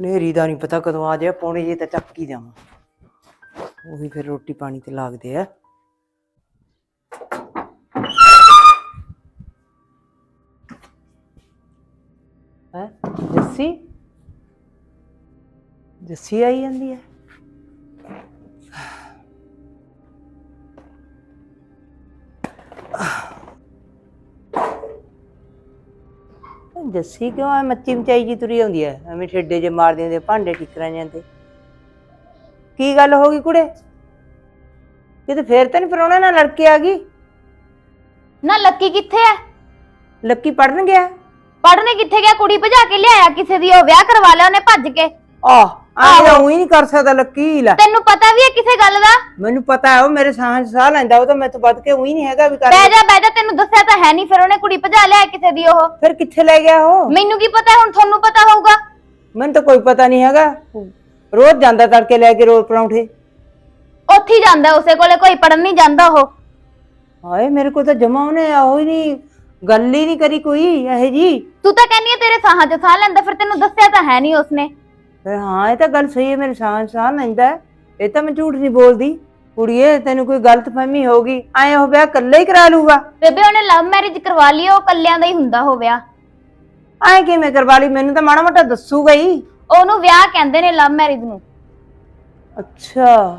ਨੇਰੀ ਦਾ ਨਹੀਂ ਪਤਾ ਕਦੋਂ ਆ ਜਾਏ, ਪੌਣੇ ਜੇ ਤਾਂ ਚੱਕ ਹੀ ਜਾਵਾਂ ਉਹੀ ਫਿਰ ਰੋਟੀ ਪਾਣੀ ਤੇ ਲੱਗਦੇ ਆ। ਹੈ? ਜੱਸੀ? ਜੱਸੀ ਆਈ ਜਾਂਦੀ ਹੈ ਜੱਸੀ ਕਿਉਂ ਐ? ਮੱਚੀ ਮਚਾਈ ਜੀ ਤੁਰੀ ਆਉਂਦੀ ਐ। ਐਵੇਂ ਠੇਡੇ ਜੇ ਮਾਰਦੀ ਹੁੰਦੀ ਆ, ਭਾਂਡੇ ਠਿਕਰਾਂ ਜਾਂਦੇ ਕੀ ਗੱਲ ਹੋ ਗਈ ਕੁੜੇ? ਕਿਤੇ ਫੇਰ ਤਾਂ ਨਹੀਂ ਪਰੋਣਾ ਨਾਲ ਲੜਕੇ ਆ ਗਈ। ਨਾ ਲੱਕੀ ਕਿੱਥੇ ਐ? ਲੱਕੀ ਪੜਨ ਗਿਆ। ਪੜਨੇ ਕਿੱਥੇ ਗਿਆ? ਕੁੜੀ ਭਜਾ ਕੇ ਲਿਆਇਆ ਕਿਸੇ ਦੀ ਉਹ ਵਿਆਹ ਕਰਵਾ ਲਿਆ ਉਹਨੇ ਭੱਜ ਕੇ। ਆਹ ਆਹ ਉਹੀ ਨਹੀਂ ਕਰ ਸਕਦਾ ਲੱਕੀ ਲੈ। ਤੈਨੂੰ ਪਤਾ ਵੀ ਐ ਕਿਸੇ ਗੱਲ ਦਾ? ਮੈਨੂੰ ਪਤਾ ਹੈ ਉਹ ਮੇਰੇ ਸਾਹ 'ਚ ਸਾਹ ਲੈਂਦਾ ਉਹ ਤਾਂ ਮੈਥੋਂ ਵੱਧ ਕੇ ਉਹੀ ਨਹੀਂ ਹੈਗਾ ਵੀ ਕਰ ਬਹਿ ਜਾ ਬਹਿ ਜਾ ਤੈਨੂੰ ਦੱਸਿਆ ਤਾਂ ਹੈ ਨਹੀਂ ਫਿਰ ਉਹਨੇ ਕੁੜੀ ਭਜਾ ਲਿਆ ਕਿਸੇ ਦੀ ਉਹ। ਫਿਰ ਕਿੱਥੇ ਲੈ ਗਿਆ ਉਹ? ਮੈਨੂੰ ਕੀ ਪਤਾ ਹੁਣ ਤੁਹਾਨੂੰ ਪਤਾ ਹੋਊਗਾ। ਮੈਨੂੰ ਤਾਂ ਕੋਈ ਪਤਾ ਨਹੀਂ ਹੈਗਾ। ਰੋਜ਼ ਜਾਂਦਾ ਤੜਕੇ ਲੈ ਕੇ ਰੋਜ਼ ਪਰੌਂਠੇ। ਉੱਥੇ ਹੀ ਜਾਂਦਾ ਉਸੇ ਕੋਲੇ ਕੋਈ ਪੜਨ ਨਹੀਂ ਜਾਂਦਾ ਉਹ। ਹਾਏ ਮੇਰੇ ਕੋਲ ਤਾਂ ਜਮਾ ਉਹਨੇ ਉਹ ਹੀ ਨਹੀਂ ਗੱਲ ਹੀ ਨਹੀਂ ਕਰੀ ਕੋਈ ਇਹ ਜੀ ਤੂੰ ਤਾਂ ਕਹਿੰਦੀ ਐ ਤੇਰੇ ਸਾਹਾਂ 'ਚ ਸਾਹ ਲੈਂਦਾ ਫਿਰ ਤੈਨੂੰ ਦੱਸਿਆ ਤਾਂ ਹੈ ਨਹੀਂ ਉਸਨੇ। ਫਿਰ ਹਾਂ ਇਹ ਤਾਂ ਗੱਲ ਸਹੀ ਹੈ ਮੇਰੇ ਸਾਹ ਸਾਹ ਲੈਂਦਾ ਹੈ। ਇਹ ਤਾਂ ਮੈਂ ਝੂਠ ਨਹੀਂ ਬੋਲਦੀ। ਕੁੜੀਏ ਤੈਨੂੰ ਕੋਈ ਗਲਤਫਹਿਮੀ ਹੋਗੀ ਐ ਉਹ ਵਿਆਹ ਇਕੱਲਾ ਹੀ ਕਰਾ ਲੂਗਾ ਬੇਬੇ ਉਹਨੇ ਲਵ ਮੈਰਿਜ ਕਰਵਾ ਲਈ ਉਹ ਕੱਲਿਆਂ ਦਾ ਹੀ ਹੁੰਦਾ ਹੋ ਵਿਆਹ ਐ ਕਿਵੇਂ ਕਰਵਾ ਲਈ ਮੈਨੂੰ ਤਾਂ ਮਾੜਾ ਮੋਟਾ ਦੱਸੂਗਾ ਹੀ ਉਹਨੂੰ ਵਿਆਹ ਕਹਿੰਦੇ ਨੇ ਲਵ ਮੈਰਿਜ ਨੂੰ। ਅੱਛਾ।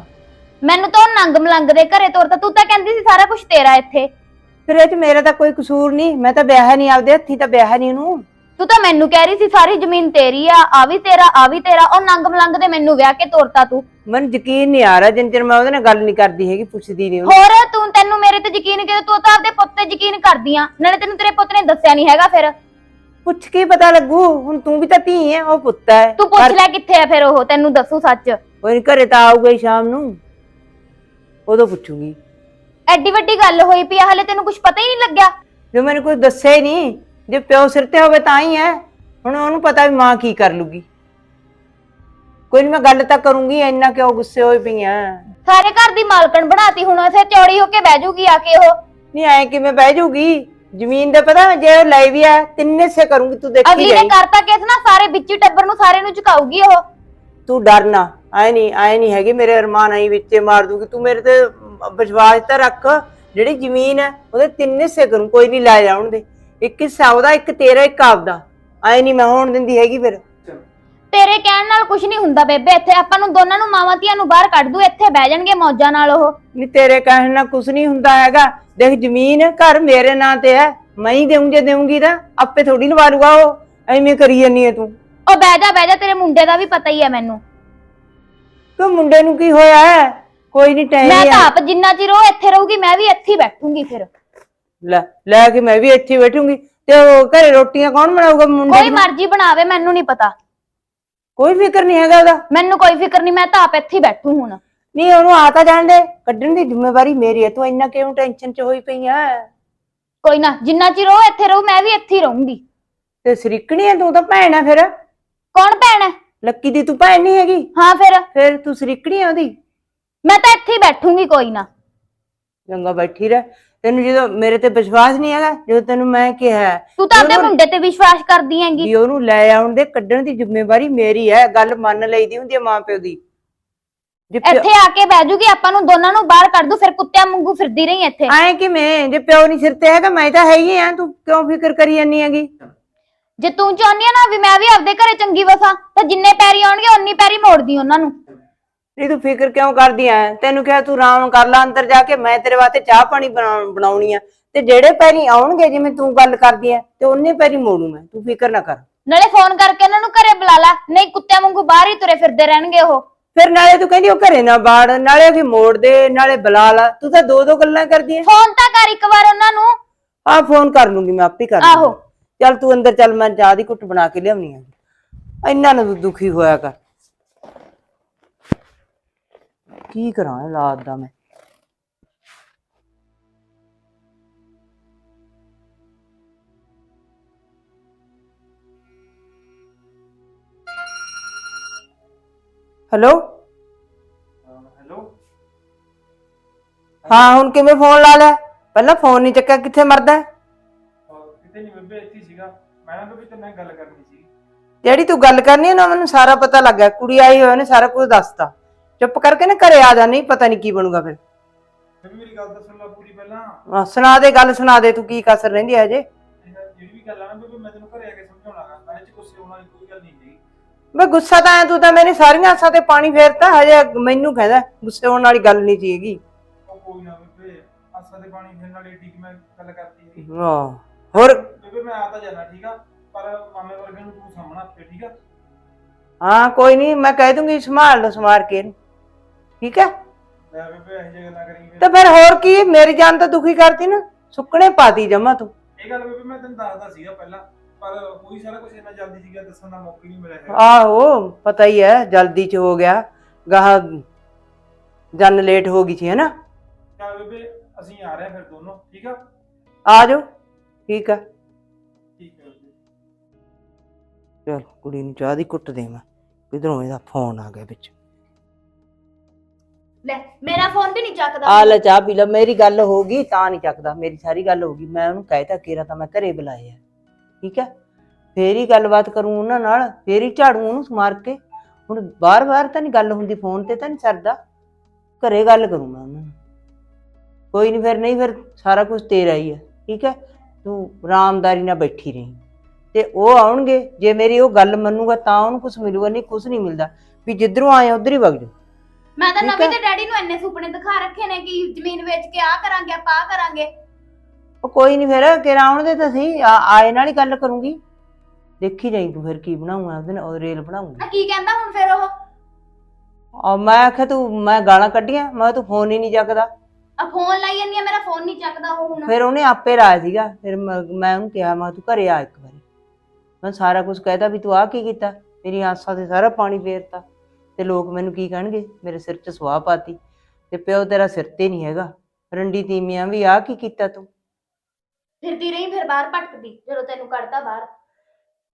ਮੈਨੂੰ ਤਾਂ ਉਹ ਨੰਗ ਮਲੰਗ ਦੇ ਘਰੇ ਤੋਰਤਾ ਤੂੰ ਤਾਂ ਕਹਿੰਦੀ ਸੀ ਸਾਰਾ ਕੁਝ ਤੇਰਾ ਇੱਥੇ। ਫਿਰ ਇਹ ਚ ਮੇਰਾ ਤਾਂ ਕੋਈ ਕਸੂਰ ਨਹੀਂ ਮੈਂ ਤਾਂ ਵਿਆਹ ਨਹੀਂ ਆਪਦੇ ਹੱਥੀ ਤਾਂ ਵਿਆਹ ਨਹੀਂ ਉਹਨੂੰ। ਤੂੰ ਤਾਂ ਮੈਨੂੰ ਕਹਿ ਰਹੀ ਸੀ ਸਾਰੀ ਜ਼ਮੀਨ ਤੇਰੀ ਆ ਆ ਵੀ ਤੇਰਾ ਆ ਵੀ ਤੇਰਾ ਉਹ ਨੰਗ ਮਲੰਗ ਦੇ ਮੈਨੂੰ ਵਿਆਹ ਕੇ ਤੋਰਤਾ ਤੂੰ। ਮੈਨੂੰ ਯਕੀਨ ਨਹੀਂ ਆ ਰਿਹਾ ਜਿੰਨ ਚਿਰ ਮੈਂ ਉਹਦੇ ਨਾਲ ਗੱਲ ਨਹੀਂ ਕਰਦੀ ਹੈਗੀ ਪੁੱਛਦੀ ਨਹੀਂ ਉਹਨੂੰ। ਹੋਰ ਤੂੰ ਤੈਨੂੰ ਮੇਰੇ ਤੇ ਯਕੀਨ ਕਿਉਂ ਤੂੰ ਤਾਂ ਆਪਦੇ ਪੁੱਤ ਤੇ ਯਕੀਨ ਕਰਦੀ ਆ ਨਾਲੇ ਤੈਨੂੰ ਤੇਰੇ ਪੁੱਤ ਨੇ ਦੱਸਿਆ ਨਹੀਂ ਹੈਗਾ ਫਿਰ। ਪੁੱਛ ਕੇ ਹੀ ਪਤਾ ਲੱਗੂ ਹੁਣ ਤੂੰ ਵੀ ਤਾਂ ਧੀ ਹੈ ਉਹ ਪੁੱਤ ਹੈ ਤੂੰ ਪੁੱਛ ਲੈ ਕਿੱਥੇ ਆ ਫਿਰ ਉਹ ਤੈਨੂੰ ਦੱਸੂ ਸੱਚ। ਕੋਈ ਨੀ, ਘਰੇ ਤਾਂ ਆਊਗਾ ਹੀ ਸ਼ਾਮ ਨੂੰ। ਉਦੋਂ ਪੁੱਛੂਗੀ। ਐਡੀ ਵੱਡੀ ਗੱਲ ਹੋਈ ਪਈ ਆ ਹਲੇ ਤੈਨੂੰ ਕੁਝ ਪਤਾ ਹੀ ਨਹੀਂ ਲੱਗਿਆ। ਜੋ ਮੈਨੂੰ ਕੋਈ ਦੱਸਿਆ ਹੀ ਨਹੀਂ ਜੇ ਪਿਓ ਸਿਰ ਤੇ ਹੋਵੇ ਤਾਂ ਹੀ ਹੈ। ਹੁਣ ਉਹਨੂੰ ਪਤਾ ਵੀ ਮਾਂ ਕੀ ਕਰ ਲੂਗੀ। ਕੋਈ ਨਹੀਂ ਮੈਂ ਗੱਲ ਤਾਂ ਕਰੂੰਗੀ ਇੰਨਾ ਕਿਉਂ ਗੁੱਸੇ ਹੋਈ ਪਈਆਂ। ਸਾਰੇ ਘਰ ਦੀ ਮਾਲਕਣ ਬਣਾਤੀ ਹੁਣ ਇਥੇ ਚੌੜੀ ਹੋ ਕੇ ਬਹਿ ਜਾਊਗੀ ਆ ਕੇ ਉਹ। ਨਹੀਂ ਐ ਕਿਵੇਂ ਬਹਿ ਜਾਊਗੀ ਜ਼ਮੀਨ ਦਾ ਪਤਾ ਜੇ ਉਹ ਲੈ ਵੀ ਆ ਤਿੰਨੇ ਸੇ ਕਰੂੰਗੀ ਤੂੰ ਦੇਖੀ ਅਗਲੀ ਨੇ ਜਾਈ। ਕਰਤਾ ਕੇਸ ਨਾ ਸਾਰੇ ਵਿੱਚੀ ਟੱਬਰ ਨੂੰ ਸਾਰੇ ਨੂੰ ਝੁਕਾਊਗੀ ਉਹ। ਤੂੰ ਡਰਨਾ ਐ ਨਹੀਂ ਐ ਨਹੀਂ ਹੈਗੀ ਮੇਰੇ ਅਰਮਾਨ ਆਈ ਵਿੱਚੇ ਮਾਰ ਦੂਗੀ। ਤੂੰ ਮੇਰੇ ਤੇ ਵਿਸ਼ਵਾਸ ਤਾਂ ਰੱਖ ਜਿਹੜੀ ਜ਼ਮੀਨ ਹੈ ਉਹਦੇ ਤਿੰਨ ਹਿੱਸੇ ਕਰੂੰ ਕੋਈ ਨਹੀਂ ਲੈ ਜਾਣ ਦੇ ਇੱਕ ਹਿੱਸਾ ਉਹਦਾ ਇੱਕ ਤੇਰਾ ਇੱਕ ਆਪਦਾ। ਐ ਨਹੀਂ ਮੈਂ ਹੋਣ ਦਿੰਦੀ ਹੈਗੀ ਫਿਰ। ਤੇਰੇ ਕਹਿਣ ਨਾਲ ਕੁਝ ਨਹੀਂ ਹੁੰਦਾ ਬੇਬੇ ਇੱਥੇ। ਆਪਾਂ ਨੂੰ ਦੋਨਾਂ ਨੂੰ ਮਾਵਾਂ ਧੀਆਂ ਨੂੰ ਬਾਹਰ ਕੱਢ ਦੂ ਇੱਥੇ ਬਹਿ ਜਾਣਗੇ ਮੌਜਾਂ ਨਾਲ ਉਹ। ਨਹੀਂ ਤੇਰੇ ਕਹਿਣ ਨਾਲ ਕੁਝ ਨਹੀਂ ਹੁੰਦਾ ਹੈਗਾ। ਦੇਖ ਜ਼ਮੀਨ ਘਰ ਮੇਰੇ ਨਾਂ ਤੇ ਹੈ। ਮੈਂ ਹੀ ਦੇਉਂ ਜੇ ਦੇਉਂਗੀ ਤਾਂ ਆਪੇ ਥੋੜੀ ਲਵਾ ਲੂਗਾ ਉਹ। ਐਵੇਂ ਕਰੀ ਜਾਨੀ ਹੈ ਤੂੰ। ਉਹ ਬਹਿ ਜਾ ਬਹਿ ਜਾ ਤੇਰੇ ਮੁੰਡੇ ਦਾ ਵੀ ਪਤਾ ਹੀ ਹੈ ਮੈਨੂੰ। ਕਿ ਮੁੰਡੇ ਨੂੰ ਕੀ ਹੋਇਆ ਹੈ? ਕੋਈ ਨਹੀਂ ਟਾਈਮ ਮੈਂ ਤਾਂ ਆਪ ਜਿੰਨਾ ਚਿਰ ਉਹ ਇੱਥੇ ਰਹੂਗੀ ਮੈਂ ਵੀ ਇੱਥੇ ਹੀ ਬੈਠੂੰਗੀ ਫਿਰ। ਲੈ ਲੈ ਕੇ ਮੈਂ ਵੀ ਇੱਥੇ ਬੈਠੂੰਗੀ। ਤੇ ਉਹ ਘਰੇ ਰੋਟੀਆਂ ਕੌਣ ਬਣਾਊਗਾ ਮੁੰਡੇ ਕੋਈ ਨੂੰ? ਮਰਜ਼ੀ ਬਣਾਵੇ ਮੈਨੂੰ ਨਹੀਂ ਪਤਾ। ਕੋਈ ਫਿਕਰ ਨਹੀਂ ਹੈਗਾ ਉਹਦਾ। ਮੈਨੂੰ ਕੋਈ ਫਿਕਰ ਨਹੀਂ ਮੈਂ ਤਾਂ ਆਪ ਇੱਥੇ ਹੀ ਬੈਠੂ ਹੁਣ। ਨਹੀਂ ਉਹਨੂੰ ਆ ਤਾਂ ਜਾਣ ਦੇ। ਕੱਢਣ ਦੀ ਜ਼ਿੰਮੇਵਾਰੀ ਮੇਰੀ ਹੈ ਤੂੰ ਇੰਨਾ ਕਿਉਂ ਟੈਨਸ਼ਨ 'ਚ ਹੋਈ ਪਈ ਆ ਕੋਈ ਨਾ ਜਿੰਨਾ ਚਿਰ ਉਹ ਇੱਥੇ ਰਹੂ ਮੈਂ ਵੀ ਇੱਥੇ ਹੀ ਰਹੂੰਗੀ। ਤੇ ਸਰੀਕਣੀ ਹੈ ਤੂੰ ਤਾਂ ਭੈਣ ਹੈ ਫਿਰ। ਕੌਣ ਭੈਣ ਹੈ ਲੱਕੀ ਦੀ ਤੂੰ ਭੈਣ ਨਹੀਂ ਹੈਗੀ। ਹਾਂ ਫਿਰ। ਫਿਰ ਤੂੰ ਸਰੀਕਣੀ ਉਹਦੀ। ਮੈਂ ਤਾਂ ਇੱਥੇ ਹੀ ਬੈਠੂੰਗੀ ਕੋਈ ਨਾ। ਚੰਗਾ ਬੈਠੀ ਰਹਿ। ਤੈਨੂੰ ਜਦੋਂ ਮੇਰੇ ਤੇ ਵਿਸ਼ਵਾਸ ਨਹੀਂ ਹੈਗਾ ਜਦੋਂ ਤੈਨੂੰ ਮੈਂ ਕਿਹਾ ਤੂੰ ਤਾਂ ਆਪਣੇ ਮੁੰਡੇ ਤੇ ਵਿਸ਼ਵਾਸ ਕਰਦੀ ਹੈਂਗੀ। ਵੀ ਉਹਨੂੰ ਲੈ ਆਉਣ ਦੇ ਕੱਢਣ ਦੀ ਜ਼ਿੰਮੇਵਾਰੀ ਮੇਰੀ ਹੈ ਗੱਲ ਮੰਨ ਲਈਦੀ ਹੁੰਦੀ ਹੈ ਮਾਂ ਪਿਓ ਦੀ। ਜੇ ਇੱਥੇ ਆ ਕੇ ਬਹਿ ਜੂਗੀ ਆਪਾਂ ਨੂੰ ਦੋਨਾਂ ਨੂੰ ਬਾਹਰ ਕੱਢ ਦੂ ਫਿਰ ਕੁੱਤਿਆਂ ਵਾਂਗੂ ਫਿਰਦੀ ਰਹੀ ਇੱਥੇ। ਐ ਕਿਵੇਂ? ਜੇ ਪਿਓ ਨਹੀਂ ਸਿਰ ਤੇ ਹੈਗਾ ਮੈਂ ਤਾਂ ਹੈਗੀ ਆ ਤੂੰ ਕਿਉਂ ਫਿਕਰ ਕਰੀ ਜਾਨੀ ਹੈਗੀ? ਜੇ ਤੂੰ ਚਾਹੁੰਦੀ ਆ ਨਾ ਵੀ ਮੈਂ ਵੀ ਆਪਦੇ ਘਰੇ ਚੰਗੀ ਵਸਾਂ ਤਾਂ ਜਿੰਨੇ ਪੈਰੀ ਆਉਣਗੇ ਉਨੀ ਪੈਰੀ ਮੋੜਦੀ ਉਹਨਾਂ ਨੂੰ। ਨਹੀਂ ਤੂੰ ਫਿਕਰ ਕਿਉਂ ਕਰਦੀ ਐ? ਤੈਨੂੰ ਕਿਹਾ ਤੂੰ ਆਰਾਮ ਕਰ ਲੈ ਅੰਦਰ ਜਾ ਕੇ ਮੈਂ ਤੇਰੇ ਵਾਸਤੇ ਚਾਹ ਪਾਣੀ ਬਣਾ- ਬਣਾਉਣੀ ਆ। ਤੇ ਜਿਹੜੇ ਪੈਰੀ ਆਉਣਗੇ ਜਿਵੇਂ ਤੂੰ ਗੱਲ ਕਰਦੀ ਐ ਤੇ ਉਹਨੇ ਪੈਰੀ ਮੋੜੂ ਮੈਂ। ਤੂੰ ਫਿਕਰ ਨਾ ਕਰ। ਨਾਲੇ ਫੋਨ ਕਰਕੇ ਉਹਨਾਂ ਨੂੰ ਘਰੇ ਬੁਲਾ ਲੈ। ਨਹੀਂ ਕੁੱਤਿਆਂ ਵਾਂਗੂ ਬਾਹਰ ਹੀ ਤੁਰੇ ਫਿਰਦੇ ਰਹਿਣਗੇ ਉਹ। ਫਿਰ ਨਾਲੇ ਤੂੰ ਕਹਿੰਦੀ ਉਹ ਘਰੇ ਨਾ ਬਾੜ ਨਾਲੇ ਵੀ ਮੋੜ ਦੇ ਨਾਲੇ ਬੁਲਾ ਲਾ। ਤੂੰ ਤਾਂ ਦੋ ਦੋ ਗੱਲਾਂ ਕਰਦੀ ਐ। ਫੋਨ ਤਾਂ ਕਰ ਇੱਕ ਵਾਰ ਉਹਨਾਂ ਨੂੰ। ਆ ਫੋਨ ਕਰ ਲੂੰਗੀ ਮੈਂ ਆਪੇ ਕਰ ਲੂੰਗੀ। ਆਹੋ। ਚੱਲ ਤੂੰ ਅੰਦਰ ਚੱਲ ਮੈਂ ਚਾਹ ਦੀ ਘੁੱਟ ਬਣਾ ਕੇ ਲਿਆਉਣੀ ਆ। ਇੰਨਾ ਨਾ ਤੂੰ ਦੁਖੀ ਹੋਇਆ ਕਰ। ਕੀ ਕਰਾਂ ਇਹ ਲਾਦ ਦਾ ਮੈਂ ਹੈਲੋ ਹੈਲੋ ਹਾਂ ਹੁਣ ਕਿਵੇਂ ਫੋਨ ਲਾ ਲਿਆ ਪਹਿਲਾਂ ਫੋਨ ਨਹੀਂ ਚੱਕਿਆ ਕਿੱਥੇ ਮਰਦਾ ਹੈ? ਕਿਤੇ ਨਹੀਂ ਬੇਬੇ ਇੱਥੇ ਹੀ ਸੀਗਾ ਮੈਂ ਨਾ ਬੇਬੇ ਤੇਰੇ ਨਾਲ ਗੱਲ ਕਰਨੀ ਸੀ ਜਿਹੜੀ ਤੂੰ ਗੱਲ ਕਰਨੀ ਹੈ ਨਾ ਮੈਨੂੰ ਸਾਰਾ ਪਤਾ ਲੱਗਾ ਕੁੜੀ ਆਈ ਹੋਈ ਉਹਨੇ ਸਾਰਾ ਕੁਝ ਦੱਸਤਾ ਚੁੱਪ ਕਰਕੇ ਨਾ ਘਰੇ ਆ ਜਾ ਨਹੀਂ ਪਤਾ ਨਹੀਂ ਕੀ ਬਣੂਗਾ ਫਿਰ। ਫਿਰ ਮੇਰੀ ਗੱਲ ਤਾਂ ਸੁਣ ਲੈ ਪੂਰੀ ਪਹਿਲਾਂ। ਆਹ, ਸੁਣਾ ਦੇ ਗੱਲ ਸੁਣਾ ਦੇ ਤੂੰ ਕੀ ਕਸਰ ਰਹਿੰਦੀ ਹੈ ਅਜੇ ਇਹ ਜਿਹੜੀ ਵੀ ਗੱਲ ਆ ਨਾ ਬੇਬੇ ਮੈਂ ਤੈਨੂੰ ਘਰੇ ਆ ਕੇ ਸਮਝਾਉਣਾਗਾ ਮੈਂ ਇਹ ਚ ਗੁੱਸੇ ਹੋਣ ਵਾਲੀ ਕੋਈ ਗੱਲ ਨਹੀਂ ਹੈਗੀ। ਮੈਂ ਗੁੱਸਾ ਤਾਂ ਐ ਤੂੰ ਤਾਂ ਮੇਰੀ ਸਾਰੀਆਂ ਆਸਾਂ ਤੇ ਪਾਣੀ ਫੇਰਤਾ ਹਜੇ ਮੈਨੂੰ ਕਹਿੰਦਾ ਗੁੱਸੇ ਹੋਣ ਵਾਲੀ ਗੱਲ ਨਹੀਂ ਸੀਗੀ ਉਹ ਕੋਈ ਨਾ ਬੇਬੇ ਆਸਾ ਦੇ ਪਾਣੀ ਫਿਰ ਨਾਲ ਏਡੀ ਕਿ ਮੈਂ ਗੱਲ ਕਰਤੀ ਹੈਗੀ। ਆਹ, ਹੋਰ? ਬੇਬੇ ਮੈਂ ਆ ਤਾਂ ਜਾਣਾ ਠੀਕ ਆ? ਪਰ ਮਾਮੇ ਵਰਗੇ ਨੂੰ ਤੂੰ ਸਾਹਮਣਾ ਤੇ ਠੀਕ ਆ? ਹਾਂ ਕੋਈ ਨਹੀਂ ਮੈਂ ਕਹਿ ਦੂੰਗੀ ਸੰਭਾਲ ਲਓ ਸਮਾਰ ਕੇ ਇਹਨੂੰ। ਠੀਕ ਹੈ? ਬੇਬੇ ਇਹ ਕਰੀ ਤੇ ਫਿਰ ਹੋਰ ਕੀ ਮੇਰੀ ਜਾਨ ਤਾਂ ਦੁਖੀ ਕਰਤੀ ਨਾ ਸੁੱਕਣੇ ਪਾਤੀ ਜਮਾ ਤੂੰ। ਇਹ ਗੱਲ ਬੇਬੇ ਮੈਂ ਤੈਨੂੰ ਦੱਸਦਾ ਸੀਗਾ ਪਹਿਲਾਂ ਪਰ ਕੋਈ ਸਾਰਾ ਕੁਝ ਇੰਨਾ ਜਲਦੀ ਸੀਗਾ ਦੱਸਣ ਦਾ ਮੌਕਾ ਹੀ ਨਹੀਂ ਮਿਲਿਆ ਹੈਗਾ। ਆਹੋ ਪਤਾ ਹੀ ਹੈ ਜਲਦੀ ਚ ਹੋ ਗਿਆ ਗਾਹ ਜਨ ਲੇਟ ਹੋ ਗਈ ਸੀ ਹੈ ਨਾ? ਚੱਲ ਬੇਬੇ ਅਸੀਂ ਆ ਰਹੇ ਹਾਂ ਫਿਰ ਦੋਨੋਂ ਠੀਕ ਆ? ਆ ਜਾਓ ਠੀਕ ਆ। ਠੀਕ ਹੈ ਬੇਬੇ। ਚਲ ਕੁੜੀ ਨੂੰ ਚਾਹ ਦੀ ਕੁੱਟ ਦੇ ਮੈਂ ਕਿਧਰੋਂ ਇਹਦਾ ਫੋਨ ਆ ਗਿਆ ਵਿੱਚ। ਲੈ, ਮੇਰਾ ਫੋਨ ਵੀ ਨਹੀਂ ਚੱਕਦਾ। ਆ ਲੈ ਚਾਹ ਪੀ ਲੈ, ਮੇਰੀ ਗੱਲ ਹੋ ਗਈ, ਤਾਂ ਨਹੀਂ ਚੱਕਦਾ, ਮੇਰੀ ਸਾਰੀ ਗੱਲ ਹੋ ਗਈ। ਮੈਂ ਉਹਨੂੰ ਕਹਿਤਾ ਕਿਰਾ ਤਾਂ ਮੈਂ ਘਰੇ ਬੁਲਾਇਆ ਠੀਕ ਹੈ? ਫੇਰ ਹੀ ਗੱਲਬਾਤ ਕਰੂੰ ਉਹਨਾਂ ਨਾਲ, ਫੇਰ ਹੀ ਝਾੜੂ ਉਹਨੂੰ ਸਮਾਰ ਕੇ। ਹੁਣ ਬਾਰ-ਬਾਰ ਤਾਂ ਨਹੀਂ ਗੱਲ ਹੁੰਦੀ ਫੋਨ ਤੇ ਤਾਂ ਨਹੀਂ ਸਰਦਾ। ਘਰੇ ਗੱਲ ਕਰੂੰ ਮੈਂ ਉਹਨਾਂ ਨਾਲ। ਕੋਈ ਨਹੀਂ, ਫਿਰ ਨਹੀਂ, ਫਿਰ ਸਾਰਾ ਕੁਝ ਤੇਰਾ ਹੀ ਹੈ। ਠੀਕ ਹੈ? ਤੂੰ ਆਰਾਮਦਾਰੀ ਨਾਲ ਬੈਠੀ ਰਹੀ। ਤੇ ਉਹ ਆਉਣਗੇ, ਜੇ ਮੇਰੀ ਉਹ ਗੱਲ ਮੰਨੂਗਾ, ਤਾਂ ਉਹਨੂੰ ਕੁਝ ਮਿਲੂਗਾ, ਨਹੀਂ ਕੁਝ ਨਹੀਂ ਮਿਲਦਾ। ਵੀ ਜਿੱਧਰੋਂ ਆਏ, ਉਧਰ ਹੀ ਵਗ ਜਾ ਮੈਂ ਤਾਂ ਠੀਕ ਨਵੀਂ ਆ। ਤੇ ਡੈਡੀ ਨੂੰ ਇੰਨੇ ਸੁਪਨੇ ਦਿਖਾ ਰੱਖੇ ਨੇ ਕਿ ਜ਼ਮੀਨ ਵੇਚ ਕੇ ਆ ਕਰਾਂਗੇ ਆਪਾਂ ਆਹ ਕਰਾਂਗੇ। ਉਹ ਕੋਈ ਨਹੀਂ ਫਿਰ ਆਉਣ ਦੇ ਤਾਂ ਸਹੀ ਆ- ਆਏ ਨਾਲ ਹੀ ਗੱਲ ਕਰੂੰਗੀ। ਦੇਖੀ ਜਾਈ ਤੂੰ ਫਿਰ ਕੀ ਬਣਾਉਂਗਾ ਉਹਦੇ ਨਾਲ ਉਹ ਰੇਲ ਬਣਾਉਂਗੀ। ਆ ਕੀ ਕਹਿੰਦਾ ਹੁਣ ਫਿਰ ਉਹ? ਆ ਮੈਂ ਆਖਿਆ ਤੂੰ ਮੈਂ ਗਾਲਾਂ ਕੱਢੀਆਂ ਮੈਂ ਕਿਹਾ ਤੂੰ ਫੋਨ ਹੀ ਨਹੀਂ ਚੱਕਦਾ। ਆ ਫੋਨ ਲਾਈ ਜਾਂਦੀ ਆ ਮੇਰਾ ਫੋਨ ਨਹੀਂ ਚੱਕਦਾ ਉਹ ਹੁਣ। ਫਿਰ ਉਹਨੇ ਆਪੇ ਰਾਇਆ ਸੀਗਾ ਫਿਰ ਮੈਂ ਮੈਂ ਉਹਨੂੰ ਕਿਹਾ ਮੈਂ ਕਿਹਾ ਤੂੰ ਘਰੇ ਆ ਇੱਕ ਵਾਰੀ। ਮੈਂ ਸਾਰਾ ਕੁਝ ਕਹਿਤਾ ਵੀ ਤੂੰ ਆ ਕੀ ਕੀਤਾ? ਮੇਰੀ ਆਸਾਂ ਤੇ ਸਾਰਾ ਪਾਣੀ ਫੇਰਤਾ। ਤੇ ਲੋਕ ਮੈਨੂੰ ਕੀ ਕਹਿਣਗੇ? ਮੇਰੇ ਸਿਰ 'ਚ ਸਵਾਹ ਪਾਤੀ ਤੇ ਪਿਓ ਤੇਰਾ ਸਿਰ ਤੇ ਨਹੀਂ ਹੈਗਾ। ਰੰਡੀ ਤੀਮੀਆਂ ਵੀ ਆ ਕੀ ਕੀਤਾ ਤੂੰ? ਫਿਰਦੀ ਰਹੀ ਫਿਰ ਬਾਹਰ ਭਟਕਦੀ ਜਦੋਂ ਤੈਨੂੰ ਕੱਢਦਾ ਬਾਹਰ।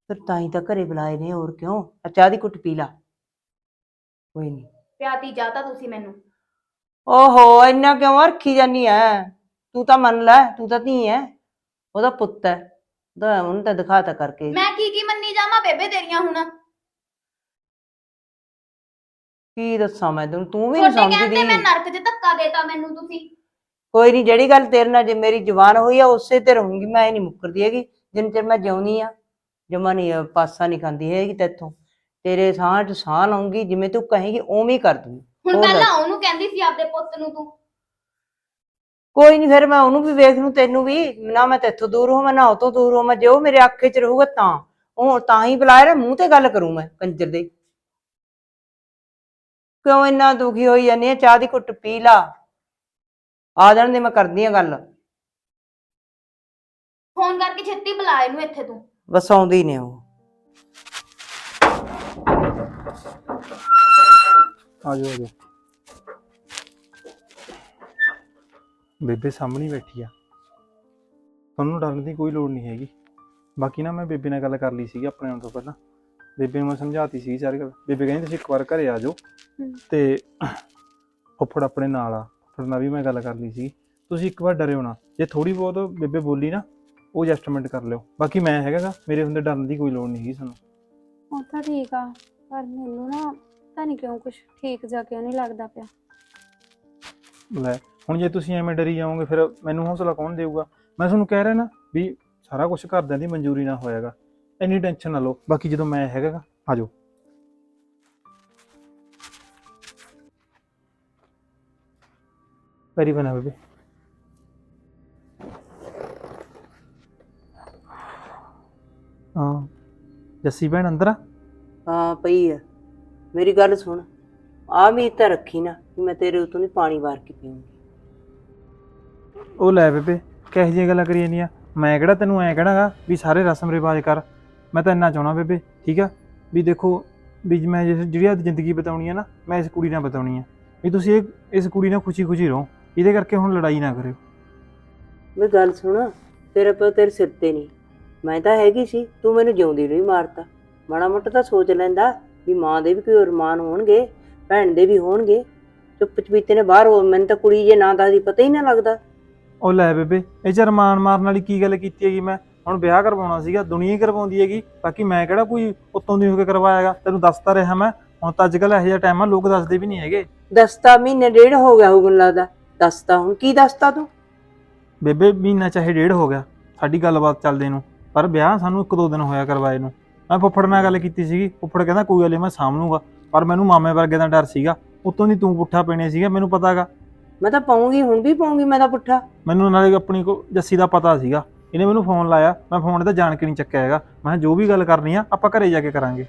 ਫਿਰ ਤਾਂ ਹੀ ਤਾਂ ਘਰੇ ਬੁਲਾਏ ਨੇ ਹੋਰ ਕਿਉਂ? ਆ ਚਾਹ ਦੀ ਕੁੱਟ ਪੀ ਲਾ। ਕੋਈ ਨਹੀਂ। ਪਿਆਤੀ ਜਾਤਾ ਤੁਸੀਂ ਮੈਨੂੰ। ਓਹੋ ਇੰਨਾ ਕਿਉਂ ਰੱਖੀ ਜਾਨੀ ਐ? ਤੂੰ ਤਾਂ ਮੰਨ ਲੈ ਤੂੰ ਤਾਂ ਧੀ ਐ। ਉਹਦਾ ਪੁੱਤ ਐ। ਉਹਦਾ ਉਹਨੂੰ ਤਾਂ ਦਿਖਾਤਾ ਕਰਕੇ। ਮੈਂ ਕੀ ਕੀ ਮੰਨੀ ਜਾਵਾਂ ਬੇਬੇ ਤੇਰੀਆਂ ਹੁਣ? ਕੀ ਦੱਸਾਂ ਮੈਂ ਤੈਨੂੰ? ਤੂੰ ਵੀ ਨਹੀਂ ਤੁਹਾਡੇ ਕਹਿੰਦੇ ਸਮਝਦੀ ਮੈਂ ਨਰਕ 'ਚ ਧੱਕਾ ਦੇਤਾ ਮੈਨੂੰ ਤੁਸੀਂ। ਕੋਈ ਨਹੀਂ ਜਿਹੜੀ ਗੱਲ ਤੇਰੇ ਨਾਲ ਜੇ ਮੇਰੀ ਜ਼ੁਬਾਨ ਹੋਈ ਆ ਉਸੇ ਤੇ ਰਹੂੰਗੀ ਮੈਂ ਇਹ ਨਹੀਂ ਮੁੱਕਰਦੀ ਹੈਗੀ। ਜਿੰਨ ਚਿਰ ਮੈਂ ਜਿਉਂਦੀ ਆ ਜਮਾ ਨਹੀਂ ਅਹ, ਪਾਸਾ ਨਹੀਂ ਖਾਂਦੀ ਹੈਗੀ ਤੇਥੋਂ। ਤੇਰੇ ਸਾਹ 'ਚ ਸਾਹ ਲਾਉਂਗੀ ਜਿਵੇਂ ਤੂੰ ਕਹੇਂਗੀ ਉਵੇਂ ਹੀ ਕਰ ਦੂੰਗੀ। ਹੁਣ ਹੋਰ ਦੱਸ। ਪਹਿਲਾਂ ਉਹਨੂੰ ਕਹਿੰਦੀ ਸੀ ਆਪਦੇ ਪੁੱਤ ਨੂੰ ਤੂੰ। ਕੋਈ ਨਹੀਂ ਫਿਰ ਮੈਂ ਉਹਨੂੰ ਵੀ ਵੇਖ ਲੂੰ ਤੈਨੂੰ ਵੀ। ਨਾ ਮੈਂ ਤੇਥੋਂ ਦੂਰ ਹੋਵਾਂ ਨਾ ਉਹ ਤੋਂ ਦੂਰ ਹੋਵਾਂ। ਜੇ ਉਹ ਮੇਰੇ ਅੱਖੇ 'ਚ ਰਹੂਗਾ ਤਾਂ। ਉਹ ਤਾਂ ਹੀ ਬੁਲਾਇਆ ਮੂੰਹ ਤੇ ਗੱਲ ਕਰੂੰ ਮੈਂ ਕੰਜਰ ਦੇ। ਕਿਉਂ ਇੰਨਾ ਦੁਖੀ ਹੋਈ ਜਾਂਦੀ ਹੈ ਚਾਹ ਦੀ ਘੁੱਟ ਪੀ ਲਾ। ਆ ਜਾਣ ਦੇ ਮੈਂ ਕਰਦੀ ਆ ਗੱਲ। ਫੋਨ ਕਰਕੇ ਛੇਤੀ ਬੁਲਾ ਇਹਨੂੰ ਇੱਥੇ ਤੂੰ। ਬਸ ਆਉਂਦੀ ਨੇ ਉਹ। ਆ ਜਾਓ ਆ ਜਾਓ। ਬੇਬੇ ਸਾਹਮਣੇ ਹੀ ਬੈਠੀ ਆ। ਤੁਹਾਨੂੰ ਡਰਨ ਦੀ ਕੋਈ ਲੋੜ ਨਹੀਂ ਹੈਗੀ। ਬਾਕੀ ਨਾ ਮੈਂ ਬੇਬੇ ਨਾਲ ਗੱਲ ਕਰ ਲਈ ਸੀਗੀ ਆਪਣੇ ਆਉਣ ਤੋਂ ਪਹਿਲਾਂ। ਬੇਬੇ ਨੂੰ ਮੈਂ ਸਮਝਾਤੀ ਸੀ ਸਾਰੀ ਗੱਲ। ਬੇਬੇ ਕਹਿੰਦੀ ਤੁਸੀਂ ਇੱਕ ਵਾਰ ਘਰੇ ਆ ਜਾਓ ਤੇ ਫੁੱਫੜ ਆਪਣੇ ਨਾਲ ਆ। ਫੁੱਫੜ ਨਾਲ ਵੀ ਮੈਂ ਗੱਲ ਕਰ ਲਈ ਸੀ। ਤੁਸੀਂ ਇੱਕ ਵਾਰ ਡਰਿਓ ਨਾ। ਜੇ ਥੋੜੀ ਬਹੁਤ ਬੇਬੇ ਬੋਲੀ ਨਾ ਉਹ ਐਡਜਸਟਮੈਂਟ ਕਰ ਲਿਓ। ਬਾਕੀ ਮੈਂ ਹੈਗਾ ਗਾ, ਮੇਰੇ ਹੁੰਦੇ ਡਰਨ ਦੀ ਕੋਈ ਲੋੜ ਨਹੀਂ ਹੈਗੀ ਸਾਨੂੰ। ਉਹ ਤਾਂ ਠੀਕ ਆ ਪਰ ਮੈਨੂੰ ਨਾ ਪਤਾ ਨਹੀਂ ਕਿਉਂ ਕੁਝ ਠੀਕ ਜਾ ਕਿਉਂ ਨਹੀਂ ਲੱਗਦਾ ਪਿਆ। ਲੈ ਹੁਣ ਜੇ ਤੁਸੀਂ ਐਵੇਂ ਡਰੀ ਜਾਓਗੇ ਫਿਰ ਮੈਨੂੰ ਹੌਸਲਾ ਕੌਣ ਦੇਊਗਾ? ਮੈਂ ਤੁਹਾਨੂੰ ਕਹਿ ਰਿਹਾ ਨਾ ਵੀ ਸਾਰਾ ਕੁਝ ਘਰਦਿਆਂ ਦੀ ਮਨਜ਼ੂਰੀ ਨਾਲ ਹੋਏਗਾ ਇੰਨੀ ਟੈਨਸ਼ਨ ਨਾ ਲਓ। ਬਾਕੀ ਜਦੋਂ ਮੈਂ ਹੈਗਾ ਗਾ, ਆ ਜਾਓ। ਪੈਰੀ ਬਣਾ ਬੇਬੇ। ਹਾਂ ਜੱਸੀ ਭੈਣ ਅੰਦਰ ਆ? ਹਾਂ ਪਈ ਆ। ਮੇਰੀ ਗੱਲ ਸੁਣ ਆ ਵੀ ਤਾਂ ਰੱਖੀ ਨਾ ਕਿ ਮੈਂ ਤੇਰੇ ਉਤੋਂ ਨਹੀਂ ਪਾਣੀ ਵਾਰ ਕੇ ਪੀਉਂਗੀ ਉਹ ਲੈ ਬੇਬੇ ਕਿਹੋ ਜਿਹੀਆਂ ਗੱਲਾਂ ਕਰੀ ਜਾਂਦੀਆਂ ਮੈਂ ਕਿਹੜਾ ਤੈਨੂੰ ਐ ਕਹਿਣਾਗਾ ਵੀ ਸਾਰੇ ਰਸਮ ਰਿਵਾਜ ਕਰ ਮੈਂ ਤਾਂ ਇੰਨਾ ਚਾਹਣਾ ਬੇਬੇ ਠੀਕ ਆ? ਵੀ ਦੇਖੋ ਵੀ ਮੈਂ ਜਿਸ- ਜਿਹੜੀ ਆਪਣੀ ਜ਼ਿੰਦਗੀ ਬਤਾਉਣੀ ਆ ਨਾ ਮੈਂ ਇਸ ਕੁੜੀ ਨਾਲ ਬਤਾਉਣੀ ਆ। ਵੀ ਤੁਸੀਂ ਇਹ ਇਸ ਕੁੜੀ ਨਾਲ ਖੁਸ਼ੀ-ਖੁਸ਼ੀ ਰਹੋ। ਇਹਦੇ ਕਰਕੇ ਹੁਣ ਲੜਾਈ ਨਾ ਕਰਿਓ। ਮੈਂ ਗੱਲ ਸੁਣ ਤੇਰਾ ਪਿਓ ਤੇਰੇ ਸਿਰ ਤੇ ਨਹੀਂ। ਮੈਂ ਤਾਂ ਹੈਗੀ ਸੀ ਤੂੰ ਮੈਨੂੰ ਜਿਉਂਦੀ ਨੂੰ ਹੀ ਮਾਰਤਾ। ਮਾੜਾ ਮੋਟਾ ਤਾਂ ਸੋਚ ਲੈਂਦਾ ਵੀ ਮਾਂ ਦੇ ਵੀ ਕੋਈ ਅਰਮਾਨ ਹੋਣਗੇ ਭੈਣ ਦੇ ਵੀ ਹੋਣਗੇ। ਚੁੱਪ ਚਪੀਤੇ ਨੇ ਬਾਹਰ ਹੋ ਮੈਨੂੰ ਤਾਂ ਕੁੜੀ ਜੇ ਨਾ ਦੱਸਦੀ ਪਤਾ ਹੀ ਨਾ ਲੱਗਦਾ। ਉਹ ਲੈ ਬੇਬੇ ਇਹ ਚ ਰਮਾਨ ਮਾਰਨ ਵਾਲੀ ਕੀ ਗੱਲ ਕੀਤੀ ਹੈਗੀ ਮੈਂ? ਹੁਣ ਵਿਆਹ ਕਰਵਾਉਣਾ ਸੀਗਾ ਦੁਨੀਆ ਹੀ ਕਰਵਾਉਂਦੀ ਹੈਗੀ ਬਾਕੀ ਮੈਂ ਕਿਹੜਾ ਕੋਈ ਉੱਤੋਂ ਦੀ ਹੋ ਕੇ ਕਰਵਾਇਆਗਾ ਤੈਨੂੰ ਦੱਸਤਾ ਰਿਹਾ ਮੈਂ ਹੁਣ ਤਾਂ ਅੱਜ ਕੱਲ੍ਹ ਇਹੋ ਜਿਹਾ ਟਾਈਮ ਆ ਲੋਕ ਦੱਸਦੇ ਵੀ ਨਹੀਂ ਹੈਗੇ। ਦਸਤਾ ਮਹੀਨੇ ਡੇਢ ਹੋ ਗਿਆ ਹੋਊ ਮੈਨੂੰ ਲੱਗਦਾ ਦੱਸਤਾ ਹੁਣ ਕੀ ਦੱਸਤਾ ਤੂੰ? ਬੇਬੇ ਮਹੀਨਾ ਚਾਹੇ ਡੇਢ ਹੋ ਗਿਆ ਸਾਡੀ ਗੱਲਬਾਤ ਚੱਲਦੇ ਨੂੰ ਪਰ ਵਿਆਹ ਸਾਨੂੰ ਇੱਕ ਦੋ ਦਿਨ ਹੋਇਆ ਕਰਵਾਏ ਨੂੰ। ਮੈਂ ਫੁੱਫੜ ਨਾਲ ਗੱਲ ਕੀਤੀ ਸੀਗੀ ਫੁੱਫੜ ਕਹਿੰਦਾ ਕੋਈ ਗੱਲ ਮੈਂ ਸਾਂਭ ਲੂੰਗਾ ਪਰ ਮੈਨੂੰ ਮਾਮੇ ਵਰਗੇ ਦਾ ਡਰ ਸੀਗਾ। ਉੱਤੋਂ ਦੀ ਤੂੰ ਪੁੱਠਾ ਪੈਣੇ ਸੀਗਾ ਮੈਨੂੰ ਪਤਾਗਾ। ਮੈਂ ਤਾਂ ਪਾਉਂਗੀ ਹੁਣ ਵੀ ਪਾਉਂਗੀ ਮੈਂ ਤਾਂ ਪੁੱਠਾ। ਮੈਨੂੰ ਨਾਲੇ ਆਪਣੀ ਕੋ ਜੱਸੀ ਦਾ ਪਤਾ ਸੀਗਾ। ਇਹਨੇ ਮੈਨੂੰ ਫੋਨ ਲਾਇਆ ਮੈਂ ਫੋਨ ਤੇ ਜਾਣ ਕੇ ਨਹੀਂ ਚੱਕਿਆ ਹੈਗਾ। ਮੈਂ ਕਿਹਾ ਜੋ ਵੀ ਗੱਲ ਕਰਨੀ ਆ ਆਪਾਂ ਘਰੇ ਜਾ ਕੇ ਕਰਾਂਗੇ।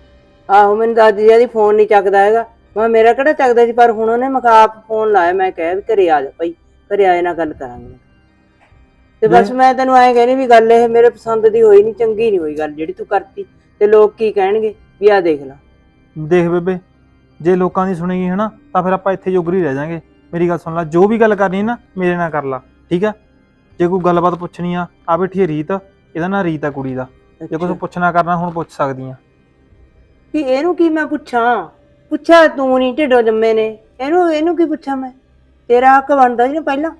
ਆਹੋ ਮੈਨੂੰ ਦਾਦੀ ਜੀ ਦੀ ਫੋਨ ਨਹੀਂ ਚੱਕਦਾ ਹੈਗਾ। ਮੈਂ ਮੇਰਾ ਕਿਹੜਾ ਚੱਕਦਾ ਸੀ ਪਰ ਹੁਣ ਉਹਨੇ ਮਖਾਪ ਫੋਨ ਲਾਇਆ ਮੈਂ ਕਿਹਾ ਵੀ ਘਰੇ ਆ ਜਾ ਭਾਈ ਘਰੇ ਆਏ ਨਾਲ ਗੱਲ ਕਰਾਂਗੇ। ਤੇ ਬਸ ਮੈਂ ਤੈਨੂੰ ਐਂ ਕਹਿੰਦੀ ਵੀ ਗੱਲ ਇਹ ਮੇਰੇ ਪਸੰਦ ਦੀ ਹੋਈ ਨਹੀਂ ਚੰਗੀ ਨਹੀਂ ਹੋਈ ਗੱਲ ਜਿਹੜੀ ਤੂੰ ਕਰਤੀ। ਤੇ ਲੋਕ ਕੀ ਕਹਿਣਗੇ? ਵੀ ਆ ਦੇਖ ਲੈ। ਦੇਖ ਬੇਬੇ ਜੇ ਲੋਕਾਂ ਦੀ ਸੁਣੇਗੀ ਹਨਾ ਤਾਂ ਫਿਰ ਆਪਾਂ ਇੱਥੇ ਜੋਗਰੀ ਰਹਿ ਜਾਾਂਗੇ। ਮੇਰੀ ਗੱਲ ਸੁਣ ਲੈ ਜੋ ਵੀ ਗੱਲ ਕਰਨੀ ਨਾ ਮੇਰੇ ਨਾਲ ਕਰ ਲਾ ਠੀਕ ਆ? ਜੇ ਕੋਈ ਗੱਲਬਾਤ ਪੁੱਛਣੀ ਆ ਆ ਬੈਠੀ ਹੈ ਰੀਤ ਇਹਦਾ ਨਾਂ ਰੀਤ ਆ ਕੁੜੀ ਦਾ। ਜੇ ਕੁਝ ਪੁੱਛਣਾ ਕਰਨਾ ਹੁਣ ਪੁੱਛ ਸਕਦੀ ਆ ਕਿ ਇਹਨੂੰ ਕੀ ਮੈਂ ਪੁੱਛਾਂ? ਪੁੱਛਿਆ ਤੂੰ ਨਹੀਂ ਢਿੱਡੋਂ ਜੰਮੇ ਨੇ। ਇਹਨੂੰ ਇਹਨੂੰ ਕੀ ਪੁੱਛਾਂ ਮੈਂ? ਤੇਰਾ ਹੱਕ ਬਣਦਾ ਸੀ ਨਾ ਪਹਿਲਾਂ।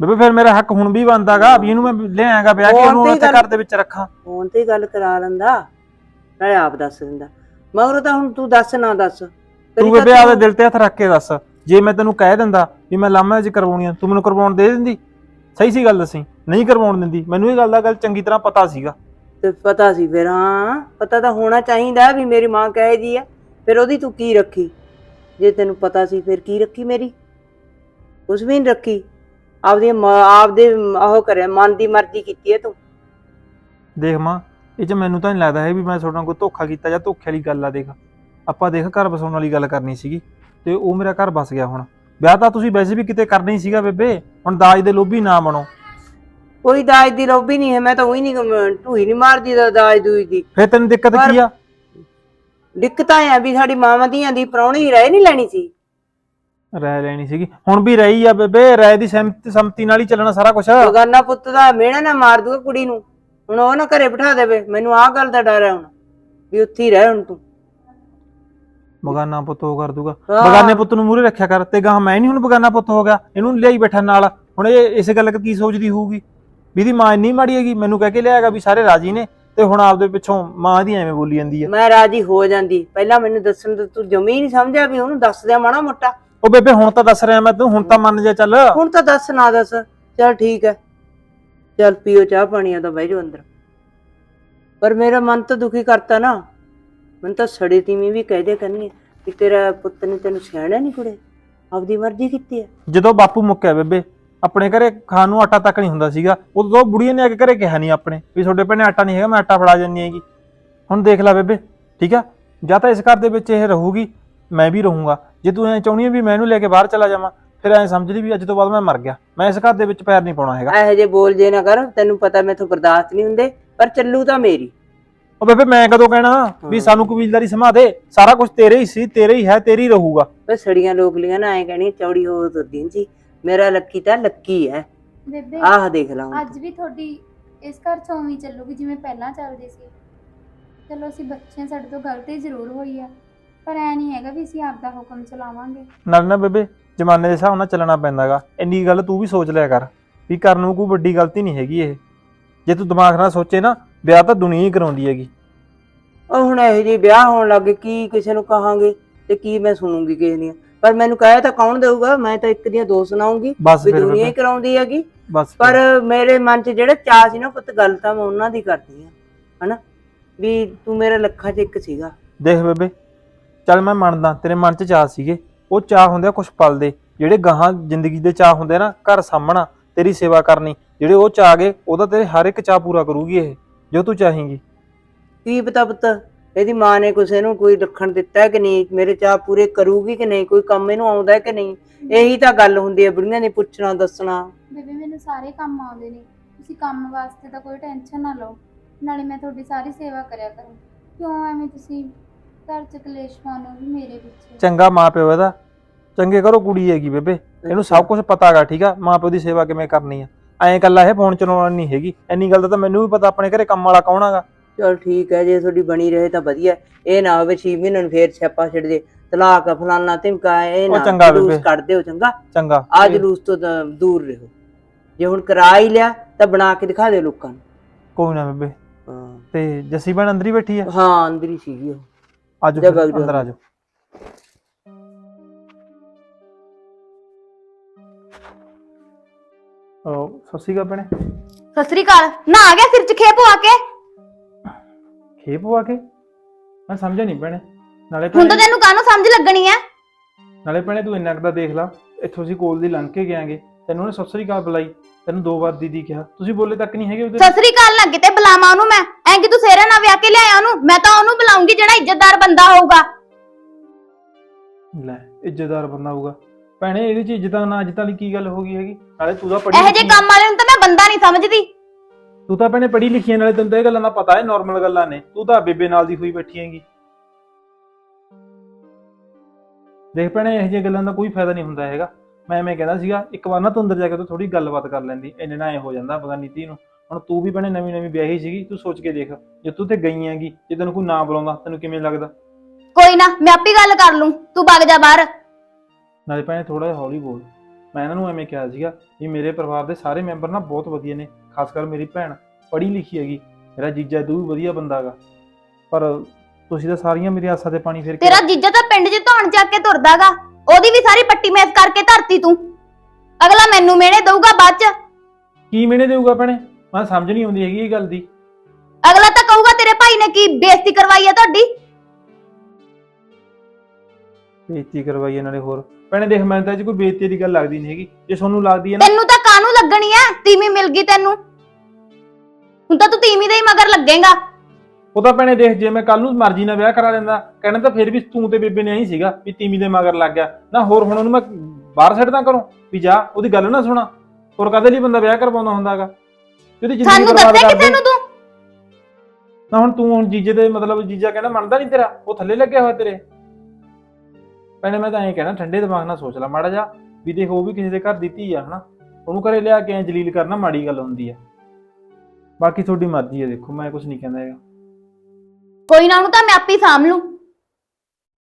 ਬੇਬੇ ਫਿਰ ਮੇਰਾ ਹੱਕ ਹੁਣ ਵੀ ਬਣਦਾਗਾ। ਵੀ ਇਹਨੂੰ ਮੈਂ ਲਿਆਂਗਾ ਵਿਆਹ ਕੇ ਉਹਨੂੰ ਗੱਲ- ਘਰ ਦੇ ਵਿੱਚ ਰੱਖਾਂ। ਫੋਨ ਤੇ ਹੀ ਗੱਲ ਕਰਾ ਲੈਂਦਾ। ਨਾਲੇ ਆਪ ਦੱਸ ਦਿੰਦਾ। ਮਗਰੋਂ ਤਾਂ ਹੁਣ ਤੂੰ ਦੱਸ ਨਾ ਦੱਸ। ਤੂੰ ਬੇਬੇ ਆਪਦੇ ਦਿਲ ਤੇ ਹੱਥ ਰੱਖ ਕੇ ਦੱਸ। ਜੇ ਮੈਂ ਤੈਨੂੰ ਕਹਿ ਦਿੰਦਾ ਵੀ ਮੈਂ ਲਾਮਾ ਚ ਕਰਵਾਉਣੀ ਆ ਤੂੰ ਮੈਨੂੰ ਕਰਵਾਉਣ ਦੇ ਦਿੰਦੀ? ਸਹੀ ਸੀ ਗੱਲ ਦੱਸੀ ਨਹੀਂ ਕਰਵਾਉਣ ਦਿੰਦੀ। ਮੈਨੂੰ ਇਹ ਗੱਲ ਦਾ ਗੱਲ ਚੰਗੀ ਤਰ੍ਹਾਂ ਪਤਾ ਸੀਗਾ। ਤੇ ਪਤਾ ਸੀ ਫਿਰ ਹਾਂ ਪਤਾ ਤਾਂ ਹੋਣਾ ਚਾਹੀਦਾ ਵੀ ਮੇਰੀ ਮਾਂ ਕਹੇ ਜੀ ਆ ਫਿਰ ਉਹਦੀ ਤੂੰ ਕੀ ਰੱਖੀ? ਜੇ ਤੈਨੂੰ ਪਤਾ ਸੀ ਫਿਰ ਕੀ ਰੱਖੀ ਮੇਰੀ? ਕੁਝ ਵੀ ਨਹੀਂ ਰੱਖੀ। ਆਪਦੀ ਮ- ਆਪਦੇ ਉਹ ਕਰਿਆ ਮਨ ਦੀ ਮਰਜ਼ੀ ਕੀਤੀ ਹੈ ਤੂੰ। ਦੇਖ ਮਾਂ ਇਹ ਚ ਮੈਨੂੰ ਤਾਂ ਨਹੀਂ ਲੱਗਦਾ ਹੈ ਵੀ ਮੈਂ ਤੁਹਾਡੇ ਨਾਲ ਕੋਈ ਧੋਖਾ ਕੀਤਾ ਜਾਂ ਧੋਖੇ ਵਾਲੀ ਗੱਲ ਆ ਦੇਖ। ਆਪਾਂ ਦੇਖ ਘਰ ਬਸਾਉਣ ਵਾਲੀ ਗੱਲ ਕਰਨੀ ਸੀਗੀ ਤੇ ਉਹ ਮੇਰਾ ਘਰ ਬਸ ਗਿਆ ਹੁਣ। ਵਿਆਹ ਤਾਂ ਤੁਸੀਂ ਵੈਸੇ ਵੀ ਕਿਤੇ ਕਰਨਾ ਹੀ ਸੀਗਾ ਬੇਬੇ ਹੁਣ ਦਾਜ ਦੇ ਲੋਭੀ ਨਾ ਬਣੋ। ਕੋਈ ਦਾਜ ਦੀ ਲੋਭੀ ਨਹੀਂ ਹੈ ਮੈਂ ਤਾਂ ਉਹੀ ਨਹੀਂ ਢੂਈ ਨਹੀਂ ਮਾਰਦੀ ਦਾ ਦਾਜ ਦੂਜ ਦੀ। ਫਿਰ ਤੈਨੂੰ ਦਿੱਕਤ ਪਰ- ਕੀ ਆ? ਦਿੱਕਤਾਂ ਆ ਵੀ ਸਾਡੀ ਮਾਵਾਂ ਧੀਆਂ ਦੀ ਪ੍ਰਾਹੁਣੀ ਰਹਿ ਨਹੀਂ ਲੈਣੀ ਸੀ। ਰਹਿ ਲੈਣੀ ਸੀਗੀ। ਹੁਣ ਵੀ ਰਹੀ ਆ ਬੇਬੇ ਰਹਿ ਦੀ ਸਹਿਮਤੀ ਸੰਮਤੀ ਨਾਲ ਹੀ ਚੱਲਣਾ ਸਾਰਾ ਕੁਝ ਬਗਾਨਾ ਪੁੱਤ ਦਾ ਮਿਹਣਾ ਨਾ ਮਾਰ ਦੂਗਾ ਕੁੜੀ ਨੂੰ। ਹੁਣ ਉਹ ਨਾ ਘਰੇ ਬਿਠਾ ਦੇਵੇ ਮੈਨੂੰ ਆਹ ਗੱਲ ਦਾ ਡਰ ਹੈ ਹੁਣ ਵੀ ਉੱਥੇ ਹੀ ਰਹਿ ਹੁਣ ਤੂੰ। ਬਗਾਨਾ ਪੁੱਤ ਉਹ ਕਰ ਦੂਗਾ। ਹਾਂ। ਬਗਾਨੇ ਪੁੱਤ ਨੂੰ ਮੂਰੇ ਰੱਖਿਆ ਕਰ ਤੇ ਗਾਹ ਮੈਂ ਨਹੀਂ ਹੁਣ ਬਗਾਨਾ ਪੁੱਤ ਹੋ ਗਿਆ ਇਹਨੂੰ ਲਿਆਈ ਬੈਠਾ ਨਾਲ। ਹੁਣ ਇਹ ਇਸ ਗੱਲ ਕੀ ਸੋਚਦੀ ਹੋਊਗੀ? ਵੀ ਇਹਦੀ ਮਾਂ ਇੰਨੀ ਮਾੜੀ ਹੈਗੀ ਮੈਨੂੰ ਕਹਿ ਕੇ ਲਿਆਏਗਾ ਵੀ ਸਾਰੇ ਰਾਜੀ ਨੇ ਤੇ ਹੁਣ ਆਪਦੇ ਪਿੱਛੋਂ ਮਾਂ ਦੀ ਐਵੇਂ ਬੋਲੀ ਜਾਂਦੀ ਆ। ਮੈਂ ਰਾਜੀ ਹੋ ਜਾਂਦੀ। ਪਹਿਲਾਂ ਮੈਨੂੰ ਦੱਸਣ ਤੇ ਤੂੰ ਜਮੀ ਨਹੀਂ ਸਮਝਿਆ ਵੀ ਉਹਨੂੰ ਦੱਸ ਦਿਆ ਮਾੜਾ ਮੋਟਾ? ਉਹ ਬੇਬੇ ਹੁਣ ਤਾਂ ਦੱਸ ਰਿਹਾ ਮੈਂ ਤੂੰ ਹੁਣ ਤਾਂ ਮੰਨ ਜਾ ਚੱਲ। ਹੁਣ ਤਾਂ ਦੱਸ ਨਾ ਦੱਸ। ਚਲ ਠੀਕ ਹੈ ਚਲ ਪੀਓ ਚਾਹ ਪਾਣੀ ਆ ਤਾਂ ਬਹਿ ਜਾਓ ਅੰਦਰ। ਪਰ ਮੇਰਾ ਮਨ ਤਾਂ ਦੁਖੀ ਕਰਤਾ ਨਾ। ਮੈਨੂੰ ਤਾਂ ਸੜੇ ਤੀਵੀਂ ਵੀ ਕਹਿ ਦੇ ਕਰਨੀ ਕਿ ਤੇਰਾ ਪੁੱਤ ਨੇ ਤੈਨੂੰ ਸਿਆਣਿਆ ਨਹੀਂ ਕੁੜੇ। ਆਪਦੀ ਮਰਜ਼ੀ ਕੀਤੀ ਹੈ। ਜਦੋਂ ਬਾਪੂ ਮੁੱਕਿਆ ਬੇਬੇ ਆਪਣੇ ਘਰੇ ਖਾਣ ਨੂੰ ਆਟਾ ਤੱਕ ਨਹੀਂ ਹੁੰਦਾ ਸੀਗਾ। ਉਦੋਂ ਬੁੜੀਆਂ ਨੇ ਆ ਕੇ ਘਰੇ ਕਿਹਾ ਨਹੀਂ ਆਪਣੇ ਵੀ ਤੁਹਾਡੇ ਭੈਣੇ ਆਟਾ ਨਹੀਂ ਹੈਗਾ ਮੈਂ ਆਟਾ ਫੜਾ ਜੰਨੀ ਹੈਗੀ। ਹੁਣ ਦੇਖ ਲੈ ਬੇਬੇ ਠੀਕ ਆ? ਜਾਂ ਤਾਂ ਇਸ ਘਰ ਦੇ ਵਿੱਚ ਇਹ ਰਹੂਗੀ ਮੈਂ ਵੀ ਰਹੂੰਗਾ। ਜੇ ਤੂੰ ਐ ਚਾਹੁੰਦੀ ਹੈ ਵੀ ਮੈਂ ਇਹਨੂੰ ਲੈ ਕੇ ਬਾਹਰ ਚਲਾ ਜਾਵਾਂ ਫਿਰ ਐ ਸਮਝ ਲਈ ਵੀ ਅੱਜ ਤੋਂ ਬਾਅਦ ਮੈਂ ਮਰ ਗਿਆ। ਮੈਂ ਇਸ ਘਰ ਦੇ ਵਿੱਚ ਪੈਰ ਨਹੀਂ ਪਾਉਣਾ ਹੈਗਾ। ਇਹੋ ਜੇ ਬੋਲ ਜੇ ਨਾ ਕਰ ਤੈਨੂੰ ਪਤਾ ਮੈਥੋਂ ਬਰਦਾਸ਼ਤ ਨਹੀਂ ਹੁੰਦੇ ਪਰ ਚੱਲੂ ਤਾਂ ਮੇਰੀ। ਉਹ ਬੇਬੇ ਮੈਂ ਕਦੋਂ ਕਹਿਣਾ ਵੀ ਸਾਨੂੰ ਕਬੀਲਦਾਰੀ ਸਮਾ ਦੇ ਸਾਰਾ ਕੁਝ ਤੇਰੇ ਹੀ ਸੀ ਤੇਰੇ ਹੀ ਹੈ ਤੇਰੀ ਹੀ ਰਹੂਗਾ। ਬਸ ਸੜੀਆਂ ਲੋਕਲੀਆਂ ਨਾ ਐ ਕਹਿਣੀ ਚੌੜੀ ਹੋ ਤੁਰਦੀ ਜੀ ਮੇਰਾ ਲੱਕੀ ਤਾਂ ਲੱਕੀ ਹੈ ਬੇਬੇ ਆਹ ਦੇਖ ਲਾ ਹੁਣ ਅੱਜ ਵੀ ਤੁਹਾਡੀ ਇਸ ਘਰ ਚ ਹੀ ਚੱਲੂਗੀ ਜਿਵੇਂ ਪਹਿਲਾਂ ਚੱਲਦੀ ਸੀ। ਚਲੋ ਅਸੀਂ ਬੱਚੇ ਹਾਂ, ਸਾਡੇ ਤੋਂ ਗਲਤੀ ਜ਼ਰੂਰ ਹੋਈ ਆ। ਪਰ ਐ ਨਹੀਂ ਹੈਗਾ ਵੀ ਅਸੀਂ ਆਪਦਾ ਹੁਕਮ ਚਲਾਵਾਂਗੇ। ਨਾਲ ਨਾ ਬੇਬੇ ਜ਼ਮਾਨੇ ਦੇ ਹਿਸਾਬ ਨਾਲ ਚੱਲਣਾ ਪੈਂਦਾਗਾ। ਇੰਨੀ ਗੱਲ ਤੂੰ ਵੀ ਸੋਚ ਲਿਆ ਕਰ ਵੀ ਕਰਨ ਨੂੰ ਕੋਈ ਵੱਡੀ ਗਲਤੀ ਨਹੀਂ ਹੈਗੀ ਇਹ। ਜੇ ਤੂੰ ਦਿਮਾਗ ਨਾਲ ਸੋਚੇ ਨਾ ਵਿਆਹ ਤਾਂ ਦੁਨੀਆ ਹੀ ਕਰਾਉਂਦੀ ਹੈਗੀ। ਉਹ ਹੁਣ ਇਹੋ ਜਿਹੇ ਵਿਆਹ ਹੋਣ ਲੱਗੇ ਕੀ ਕਿਸੇ ਨੂੰ ਕਹਾਂਗੇ ਤੇ ਕੀ ਮੈਂ ਸੁਣੂੰਗੀ ਕਿਸੇ ਦੀਆਂ। ਪਰ ਮੈਨੂੰ ਕਹਿ ਤਾਂ ਕੌਣ ਦੇਊਗਾ ਮੈਂ ਤਾਂ ਇੱਕ ਦੀਆਂ ਦੋ ਸੁਣਾਉਂਗੀ ਬਸ ਵੀ ਫਿਰ ਦੁਨੀਆ ਹੀ ਬੇਬੇ, ਕਰਾਉਂਦੀ ਹੈਗੀ। ਬਸ ਫਿਰ। ਪਰ ਮੇਰੇ ਮਨ 'ਚ ਜਿਹੜਾ ਚਾਹ ਸੀ ਨਾ ਪੁੱਤ ਗੱਲ ਤਾਂ ਮੈਂ ਉਹਨਾਂ ਦੀ ਕਰਦੀ ਆ ਹਨਾ? ਵੀ ਤੂੰ ਮੇਰੇ ਲੱਖਾਂ 'ਚ ਇੱਕ ਸੀਗਾ। ਦੇਖ ਬੇਬੇ ਚੱਲ ਮੈਂ ਮੰਨਦਾ ਤੇਰੇ ਮਨ 'ਚ ਚਾਹ ਸੀਗੇ। ਉਹ ਚਾਹ ਹੁੰਦੇ ਆ ਕੁਝ ਪਲ ਦੇ। ਜਿਹੜੇ ਗਾਹਾਂ ਜ਼ਿੰਦਗੀ ਦੇ ਚਾਹ ਹੁੰਦੇ ਆ ਨਾ ਘਰ ਸਾਹਮਣਾ ਤੇਰੀ ਸੇਵਾ ਕਰਨੀ ਜਿਹੜੇ ਉਹ ਚਾਹ ਗਏ ਉਹਦਾ ਤੇਰੇ ਹਰ ਇੱਕ ਚਾਹ ਪੂਰਾ ਕਰੂਗੀ ਇਹ। ਜੋ ਤੂੰ ਚਾਹੇਂਗੀ। ਕੀ ਪਤਾ ਪੁੱਤ ਇਹਦੀ ਮਾਂ ਨੇ ਕਿਸੇ ਨੂੰ ਕੋਈ ਰੱਖਣ ਦਿੱਤਾ ਹੈ ਕਿ ਨਹੀਂ? ਮੇਰੇ ਚਾਹ ਪੂਰੇ ਕਰੂਗੀ ਕਿ ਨਹੀਂ? ਕੋਈ ਕੰਮ ਇਹਨੂੰ ਆਉਂਦਾ ਹੈ ਕਿ ਨਹੀਂ? ਇਹੀ ਤਾਂ ਗੱਲ ਹੁੰਦੀ ਹੈ ਬੁੜੀਆਂ ਨੇ ਪੁੱਛਣਾ ਦੱਸਣਾ। ਬੇਬੇ ਮੈਨੂੰ ਸਾਰੇ ਕੰਮ ਆਉਂਦੇ ਨੇ। ਤੁਸੀਂ ਕੰਮ ਵਾਸਤੇ ਤਾਂ ਕੋਈ ਟੈਨਸ਼ਨ ਨਾ ਲਓ। ਨਾਲੇ ਮੈਂ ਤੁਹਾਡੀ ਸਾਰੀ ਸੇਵਾ ਕਰਿਆ ਕਰੂੰ। ਕਿਉਂ ਐਵੇਂ ਤੁਸੀਂ ਘਰ ਚ ਕਲੇਸ਼ ਪਾਉਣੇ ਵੀ ਮੇਰੇ ਪਿੱਛੇ ਚੰਗਾ ਮਾਂ ਪਿਓ ਇਹਦਾ। ਚੰਗੇ ਕਰੋ ਕੁੜੀ ਹੈਗੀ ਬੇਬੇ। ਇਹਨੂੰ ਸਭ ਕੁਝ ਪਤਾ ਹੈਗਾ ਠੀਕ ਆ? ਮਾਂ ਪਿਓ ਦੀ ਸੇਵਾ ਕਿਵੇਂ ਕਰਨੀ ਆ? ਐਂ ਕੱਲਾ ਇਹ ਫੋਨ ਚਲਾਉਣਾ ਨਹੀਂ ਹੈਗੀ। ਇੰਨੀ ਗੱਲ ਦਾ ਤਾਂ ਮੈਨੂੰ ਵੀ ਪਤਾ ਆਪਣੇ ਘਰੇ ਕੰਮ ਵਾਲਾ ਕੌਣ ਹੈਗਾ। ਚਲ ਠੀਕ ਹੈ ਜੇ ਤੁਹਾਡੀ ਬਣੀ ਰਹੇ ਤਾਂ ਵਧੀਆ। ਇਹ ਨਾ ਹੋਵੇ 6 ਮਹੀਨਿਆਂ ਨੂੰ ਫੇਰ ਛਾਪਾ ਛੱਡ ਦੇ ਤਲਾਕ ਫਲਾਨਾ ਧਮਕਾ ਇਹ ਉਹ ਨਾ ਚੰਗਾ ਜਲੂਸ ਬੇਬੇ। ਕੱਢ ਦਿਓ ਚੰਗਾ? ਚੰਗਾ। ਆ ਜਲੂਸ ਤੋਂ ਤਾਂ ਦੂਰ ਰਹੋ। ਜੇ ਹੁਣ ਕਰਾ ਹੀ ਲਿਆ ਤਾਂ ਬਣਾ ਕੇ ਦਿਖਾ ਦਿਓ ਲੋਕਾਂ ਨੂੰ। ਕੋਈ ਨਾ ਬੇਬੇ। ਹਾਂ। ਤੇ ਜੱਸੀ ਭੈਣ ਅੰਦਰ ਹੀ ਬੈਠੀ ਆ? ਹਾਂ ਅੰਦਰ ਹੀ ਸੀਗੀ ਉਹ। ਆਜੋ ਜਾ ਫਿਰ, ਵਗ ਜਾ। ਅੰਦਰ ਆਜੋ। ਉਹ ਸਤਿ ਸ਼੍ਰੀ ਅਕਾਲ ਭੈਣੇ। ਸਤਿ ਸ੍ਰੀ ਅਕਾਲ। ਨਾ ਆ ਗਿਆ ਸਿਰ ਚ ਖੇਪ ਆ ਕੇ। ਖੇਪ ਵਾ ਕੇ? ਮੈਂ ਸਮਝਿਆ ਨਹੀਂ ਭੈਣੇ। ਨਾਲੇ ਹੁਣ ਤਾਂ ਭੈਣੇ ਤੈਨੂੰ ਕਾਹਨੂੰ ਸਮਝ ਲੱਗਣੀ ਐ? ਨਾਲੇ ਭੈਣੇ ਤੂੰ ਇੰਨਾ ਕੁ ਤਾਂ ਦੇਖ ਲਾ ਇੱਥੋਂ ਅਸੀਂ ਕੋਲ ਦੀ ਲੰਘ ਕੇ ਗਿਆਂਗੇ। ਤੈਨੂੰ ਉਹਨੇ ਸਤਿ ਸ਼੍ਰੀ ਅਕਾਲ ਬੁਲਾਈ ਤੈਨੂੰ ਦੋ ਵਾਰ ਦੀਦੀ ਕਿਹਾ। ਤੁਸੀਂ ਬੋਲੇ ਤੱਕ ਨਹੀਂ ਹੈਗੇ ਉਹਦੇ ਸਤਿ ਸ੍ਰੀ ਅਕਾਲ ਲੱਗੇ ਤੇ ਬੁਲਾਵਾਂ ਉਹਨੂੰ ਮੈਂ। ਐਂ ਕਿ ਤੂੰ ਸੇਰੇ ਨਾਲ ਵਿਆਹ ਕੇ ਲਿਆਇਆ ਉਹਨੂੰ ਮੈਂ ਤਾਂ ਉਹਨੂੰ ਬੁਲਾਉਂਗੀ ਜਿਹੜਾ ਇੱਜ਼ਤਦਾਰ ਬੰਦਾ ਹੋਊਗਾ। ਲੈ ਇੱਜ਼ਤਦਾਰ ਬੰਦਾ ਹੋਊਗਾ। ਭੈਣੇ ਇਹਦੇ ਚ ਇੱਜ਼ਤਾਂ ਨਾ ਇੱਜ਼ਤਾਂ ਦੀ ਕੀ ਗੱਲ ਹੋ ਗਈ ਹੈਗੀ? ਨਾਲੇ ਤੂੰ ਤਾਂ ਪੜ੍ਹੀ ਇਹੋ ਜਿਹੇ ਲਿਖੀ ਕੰਮ ਵਾਲੇ ਨੂੰ ਤਾਂ ਮੈਂ ਬੰਦਾ ਨਹੀਂ ਸਮਝਦੀ। ਤੂੰ ਤਾਂ ਭੈਣੇ ਪੜ੍ਹੀ ਲਿਖੀ ਨਾਲੇ ਤੈਨੂੰ ਤਾਂ ਇਹ ਗੱਲਾਂ ਦਾ ਪਤਾ ਹੈ ਨਾਰਮਲ ਗੱਲਾਂ ਨੇ। ਤੂੰ ਤਾਂ ਬੇਬੇ ਨਾਲ ਦੀ ਹੋਈ ਬੈਠੀ ਹੈਗੀ। ਦੇਖ ਭੈਣੇ ਇਹੋ ਜਿਹੀਆਂ ਗੱਲਾਂ ਦਾ ਕੋਈ ਫਾਇਦਾ ਨਹੀਂ ਹੁੰਦਾ ਹੈਗਾ। ਮੈਂ ਐਵੇਂ ਕਹਿੰਦਾ ਸੀਗਾ ਇੱਕ ਵਾਰ ਨਾ ਤੂੰ ਅੰਦਰ ਜਾ ਕੇ ਤੂੰ ਥੋੜੀ ਗੱਲਬਾਤ ਕਰ ਲੈਂਦੀ। ਇੰਨੇ ਨਾਲ ਐ ਹੋ ਜਾਂਦਾ ਪਤਾ ਨੀਤੀ ਨੂੰ। ਹੁਣ ਤੂੰ ਵੀ ਭੈਣੇ ਨਵੀਂ ਨਵੀਂ ਵਿਆਹੀ ਸੀਗੀ ਤੂੰ ਸੋਚ ਕੇ ਦੇਖ ਜੇ ਤੂੰ ਤੇ ਗਈ ਹੈਗੀ ਜੇ ਤੈਨੂੰ ਕੋਈ ਨਾ ਬੁਲਾਉਂਦਾ ਤੈਨੂੰ ਕਿਵੇਂ ਲੱਗਦਾ? ਕੋਈ ਨਾ ਮੈਂ ਆਪੇ ਗੱਲ ਕਰ ਲੂੰ। ਤੂੰ ਵਗ ਜਾ ਬਾਹਰ। ਨਾਲੇ ਭੈਣੇ ਥੋੜਾ ਜਿਹਾ ਹੌਲੀ ਬੋਲ। ਮੈਂ ਇਹਨਾਂ ਨੂੰ ਐਵੇਂ ਕਿਹਾ ਸੀਗਾ ਵੀ ਮੇਰੇ ਪਰਿਵਾਰ ਦੇ ਸਾਰੇ ਮੈਂਬਰ ਨਾ ਬਹੁਤ ਵਧੀਆ ਨੇ ਖਾਸ ਕਰ ਮੇਰੀ ਭੈਣ ਪੜ੍ਹੀ ਲਿਖੀ ਹੈਗੀ ਮੇਰਾ ਜੀਜਾ ਦੂ ਵੀ ਵਧੀਆ ਬੰਦਾ ਹੈਗਾ। ਪਰ ਤੁਸੀਂ ਤਾਂ ਸਾਰੀਆਂ ਮੇਰੀ ਆਸਾਂ ਤੇ ਪਾਣੀ ਫੇਰ ਕੇ ਤੇਰਾ ਜੀਜਾ ਤਾਂ ਪਿੰਡ 'ਚ ਧੌਣ ਚੱਕ ਕੇ ਤੁਰਦਾਗਾ ਉਹਦੀ ਵੀ ਸਾਰੀ ਪੱਟੀ ਮੇਸ ਕਰਕੇ ਧਰਤੀ ਤੂੰ। ਅਗਲਾ ਮੈਨੂੰ ਮਿਹਣੇ ਦਊਗਾ ਬਾਅਦ 'ਚ। ਕੀ ਮੈਨੇ ਦੇਊਗਾ ਭੈਣੇ? ਮੈਂ ਸਮਝ ਨਹੀਂ ਆਉਂਦੀ ਹੈਗੀ ਇਹ ਗੱਲ ਦੀ। ਅਗਲਾ ਤਾਂ ਕਹੂਗਾ ਤੇਰੇ ਭਾਈ ਨੇ ਕੀ ਬੇਇੱਜ਼ਤੀ ਕਰਵਾਈ ਆ ਤੁਹਾਡੀ। ਬੇਇੱਜ਼ਤੀ ਕਰਵਾਈਏ ਨਾਲੇ ਹੋਰ। ਭੈਣੇ ਦੇਖ ਮੈਨੂੰ ਤਾਂ ਇਹ 'ਚ ਕੋਈ ਬੇਇੱਜ਼ਤੀ ਦੀ ਗੱਲ ਲੱਗਦੀ ਨਹੀਂ ਹੈਗੀ। ਜੇ ਤੁਹਾਨੂੰ ਲੱਗਦੀ ਹੈ ਨਾ ਤੈਨੂੰ ਤਾਂ ਕਾਹਨੂੰ ਲੱਗਣੀ ਐ ਤੀਵੀਂ ਮਿਲ ਗਈ ਤੈਨੂੰ। ਹੁਣ ਤਾਂ ਤੂੰ ਤੀਵੀਂ ਦੇ ਹੀ ਮਗਰ ਲੱਗੇਗਾ। ਉਹ ਤਾਂ ਭੈਣੇ ਦੇਖ ਜੇ ਮੈਂ ਕੱਲ ਨੂੰ ਮਰਜ਼ੀ ਨਾਲ ਵਿਆਹ ਕਰਾ ਲੈਂਦਾ ਕਹਿੰਦਾ ਤਾਂ ਫਿਰ ਵੀ ਤੂੰ ਤੇ ਬੇਬੇ ਨੇ ਐਂ ਸੀਗਾ ਵੀ ਤੀਮੀ ਦੇ ਮਗਰ ਲੱਗ ਗਿਆ। ਨਾ ਹੋਰ ਹੁਣ ਉਹਨੂੰ ਮੈਂ ਬਾਹਰ ਛੱਡਦਾ ਕਰੂੰ ਵੀ ਜਾ ਉਹਦੀ ਗੱਲ ਨਾ ਸੁਣਾ। ਹੋਰ ਕਦੇ ਲਈ ਬੰਦਾ ਵਿਆਹ ਕਰਵਾਉਂਦਾ ਹੁੰਦਾਗਾ ਉਹਦੀ ਜ਼ਿੰਦਗੀ ਸਾਨੂੰ ਬਰਬਾਦ ਦੱਸਿਆ ਕਰ ਕਿਸੇ ਦੇ। ਨੂੰ ਤੂੰ? ਨਾ ਹੁਣ ਤੂੰ ਹੁਣ ਜੀਜੇ ਦੇ ਮਤਲਬ ਜੀਜਾ ਕਹਿੰਦਾ ਮੰਨਦਾ ਨਹੀਂ ਤੇਰਾ ਉਹ ਥੱਲੇ ਲੱਗਿਆ ਹੋਇਆ ਤੇਰੇ। ਭੈਣੇ ਮੈਂ ਤਾਂ ਐਂ ਕਹਿਣਾ ਠੰਡੇ ਦਿਮਾਗ ਨਾਲ ਸੋਚ ਲੈ ਮਾੜਾ ਜਾ ਵੀ ਦੇਖ ਉਹ ਵੀ ਕਿਸੇ ਦੇ ਘਰ ਦੀ ਧੀ ਆ ਹਨਾ? ਉਹਨੂੰ ਘਰੇ ਲਿਆ ਕੇ ਐਂ ਜਲੀਲ ਕਰਨਾ ਮਾੜੀ ਗੱਲ ਹੁੰਦੀ ਆ। ਬਾਕੀ ਤੁਹਾਡੀ ਮਰਜ਼ੀ ਹੈ ਦੇਖੋ ਮੈਂ ਕੁਝ ਨਹੀਂ ਕਹਿੰਦਾ ਹੈਗਾ। ਕੋਈ ਨਾ ਉਹਨੂੰ ਤਾਂ ਮੈਂ ਆਪੇ ਹੀ ਸਾਂਭ ਲੂੰ।